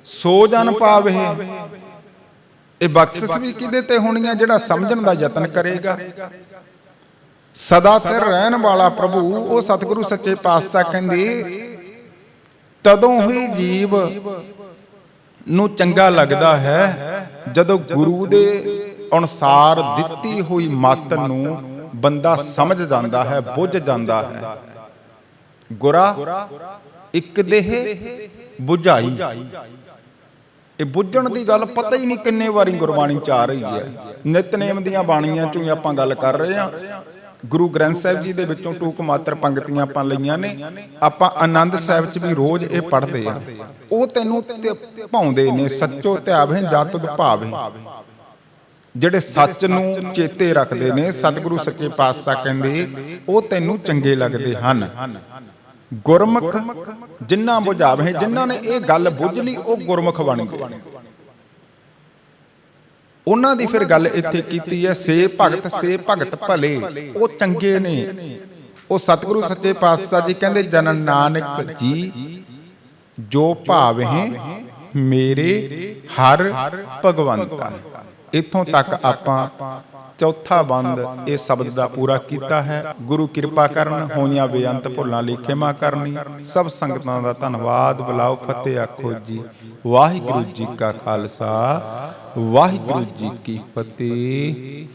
ਸੋ ਜਨ ਪਾਵੇ ਇਹ ਬਖਸ਼ਿਸ਼ ਵੀ ਕਿਹਦੇ ਤੇ ਹੋਣੀ ਹੈ ਜਿਹੜਾ ਸਮਝਣ ਦਾ ਯਤਨ ਕਰੇਗਾ। ਸਦਾ ਸਥਿਰ ਰਹਿਣ ਵਾਲਾ ਪ੍ਰਭੂ, ਉਹ ਸਤਿਗੁਰੂ ਸੱਚੇ ਪਾਤਸ਼ਾਹ ਕਹਿੰਦੇ ਤਦੋਂ ਹੀ ਜੀਵ ਨੂੰ ਚੰਗਾ ਲੱਗਦਾ ਹੈ ਜਦੋਂ ਗੁਰੂ ਦੇ ਅਨੁਸਾਰ ਦਿੱਤੀ ਹੋਈ ਮੱਤ ਨੂੰ ਬੰਦਾ ਸਮਝ ਜਾਂਦਾ ਹੈ, ਬੁੱਝ ਜਾਂਦਾ ਹੈ। ਗੁਰਾ, ਇੱਕ ਦੇਹ 부ਝਾਈ ਇਹ ਬੁੱਝਣ ਦੀ ਗੱਲ ਪਤਾ ਹੀ ਨਹੀਂ ਕਿੰਨੇ ਵਾਰੀ ਗੁਰਬਾਣੀ ਚ ਆ ਰਹੀ ਹੈ। ਨਿਤਨੇਮ ਦੀਆਂ ਬਾਣੀਆਂ ਚੋਂ ਹੀ ਆਪਾਂ ਗੱਲ ਕਰ ਰਹੇ ਹਾਂ। ਗੁਰੂ ਗ੍ਰੰਥ ਸਾਹਿਬ ਜੀ ਦੇ ਵਿੱਚੋਂ ਟੂਕ ਮਾਤਰ ਪੰਕਤੀਆਂ ਆਪਾਂ ਲਈਆਂ ਨੇ। ਆਪਾਂ ਆਨੰਦ ਸਾਹਿਬ ਚ ਵੀ ਰੋਜ਼ ਇਹ ਪੜ੍ਹਦੇ ਆ। ਉਹ ਤੈਨੂੰ ਭਾਉਂਦੇ ਨੇ, ਸੱਚੋ ਧਿਆਵੇ ਜਤ ਭਾਵੇ ਜਿਹੜੇ ਸੱਚ ਨੂੰ ਚੇਤੇ ਰੱਖਦੇ ਨੇ, ਸਤਿਗੁਰੂ ਸੱਚੇ ਪਾਤਸ਼ਾਹ ਕਹਿੰਦੇ, ਉਹ ਤੈਨੂੰ ਚੰਗੇ ਲੱਗਦੇ ਹਨ। ਗੁਰਮੁਖ ਜਿਨ੍ਹਾਂ ਬੁਝਾਵੇ ਜਿਨ੍ਹਾਂ ਨੇ ਇਹ ਗੱਲ ਬੁੱਝ ਲਈ, ਉਹ ਗੁਰਮੁਖ ਬਣ ਗਏ। ਉਹਨਾਂ ਦੀ ਫਿਰ ਗੱਲ ਇੱਥੇ ਕੀਤੀ ਹੈ ਸੇ ਭਗਤ ਸੇ ਭਗਤ ਭਲੇ। ਉਹ ਚੰਗੇ ਨੇ। ਉਹ ਸਤਿਗੁਰੂ ਸੱਚੇ ਪਾਤਸ਼ਾਹ ਜੀ ਕਹਿੰਦੇ ਜਨ ਨਾਨਕ ਜੀ ਜੋ ਭਾਵਹਿ ਮੇਰੇ ਹਰ ਭਗਵੰਤਾ ਇੱਥੋਂ ਤੱਕ ਆਪਾਂ ਚੌਥਾ ਬੰਦ ਇਹ ਸ਼ਬਦ ਦਾ ਪੂਰਾ ਕੀਤਾ ਹੈ। ਗੁਰੂ ਕਿਰਪਾ ਕਰਨ ਹੋਈਆਂ ਬੇਅੰਤ ਭੁੱਲਾਂ ਲਈ ਖਿਮਾ ਕਰਨੀ। ਸਭ ਸੰਗਤਾਂ ਦਾ ਧੰਨਵਾਦ। ਬੁਲਾਓ ਫਤਿਹ ਆਖੋ ਜੀ। ਵਾਹਿਗੁਰੂ ਜੀ ਕਾ ਖਾਲਸਾ। ਵਾਹਿਗੁਰੂ ਜੀ ਕੀ ਫਤਿਹ।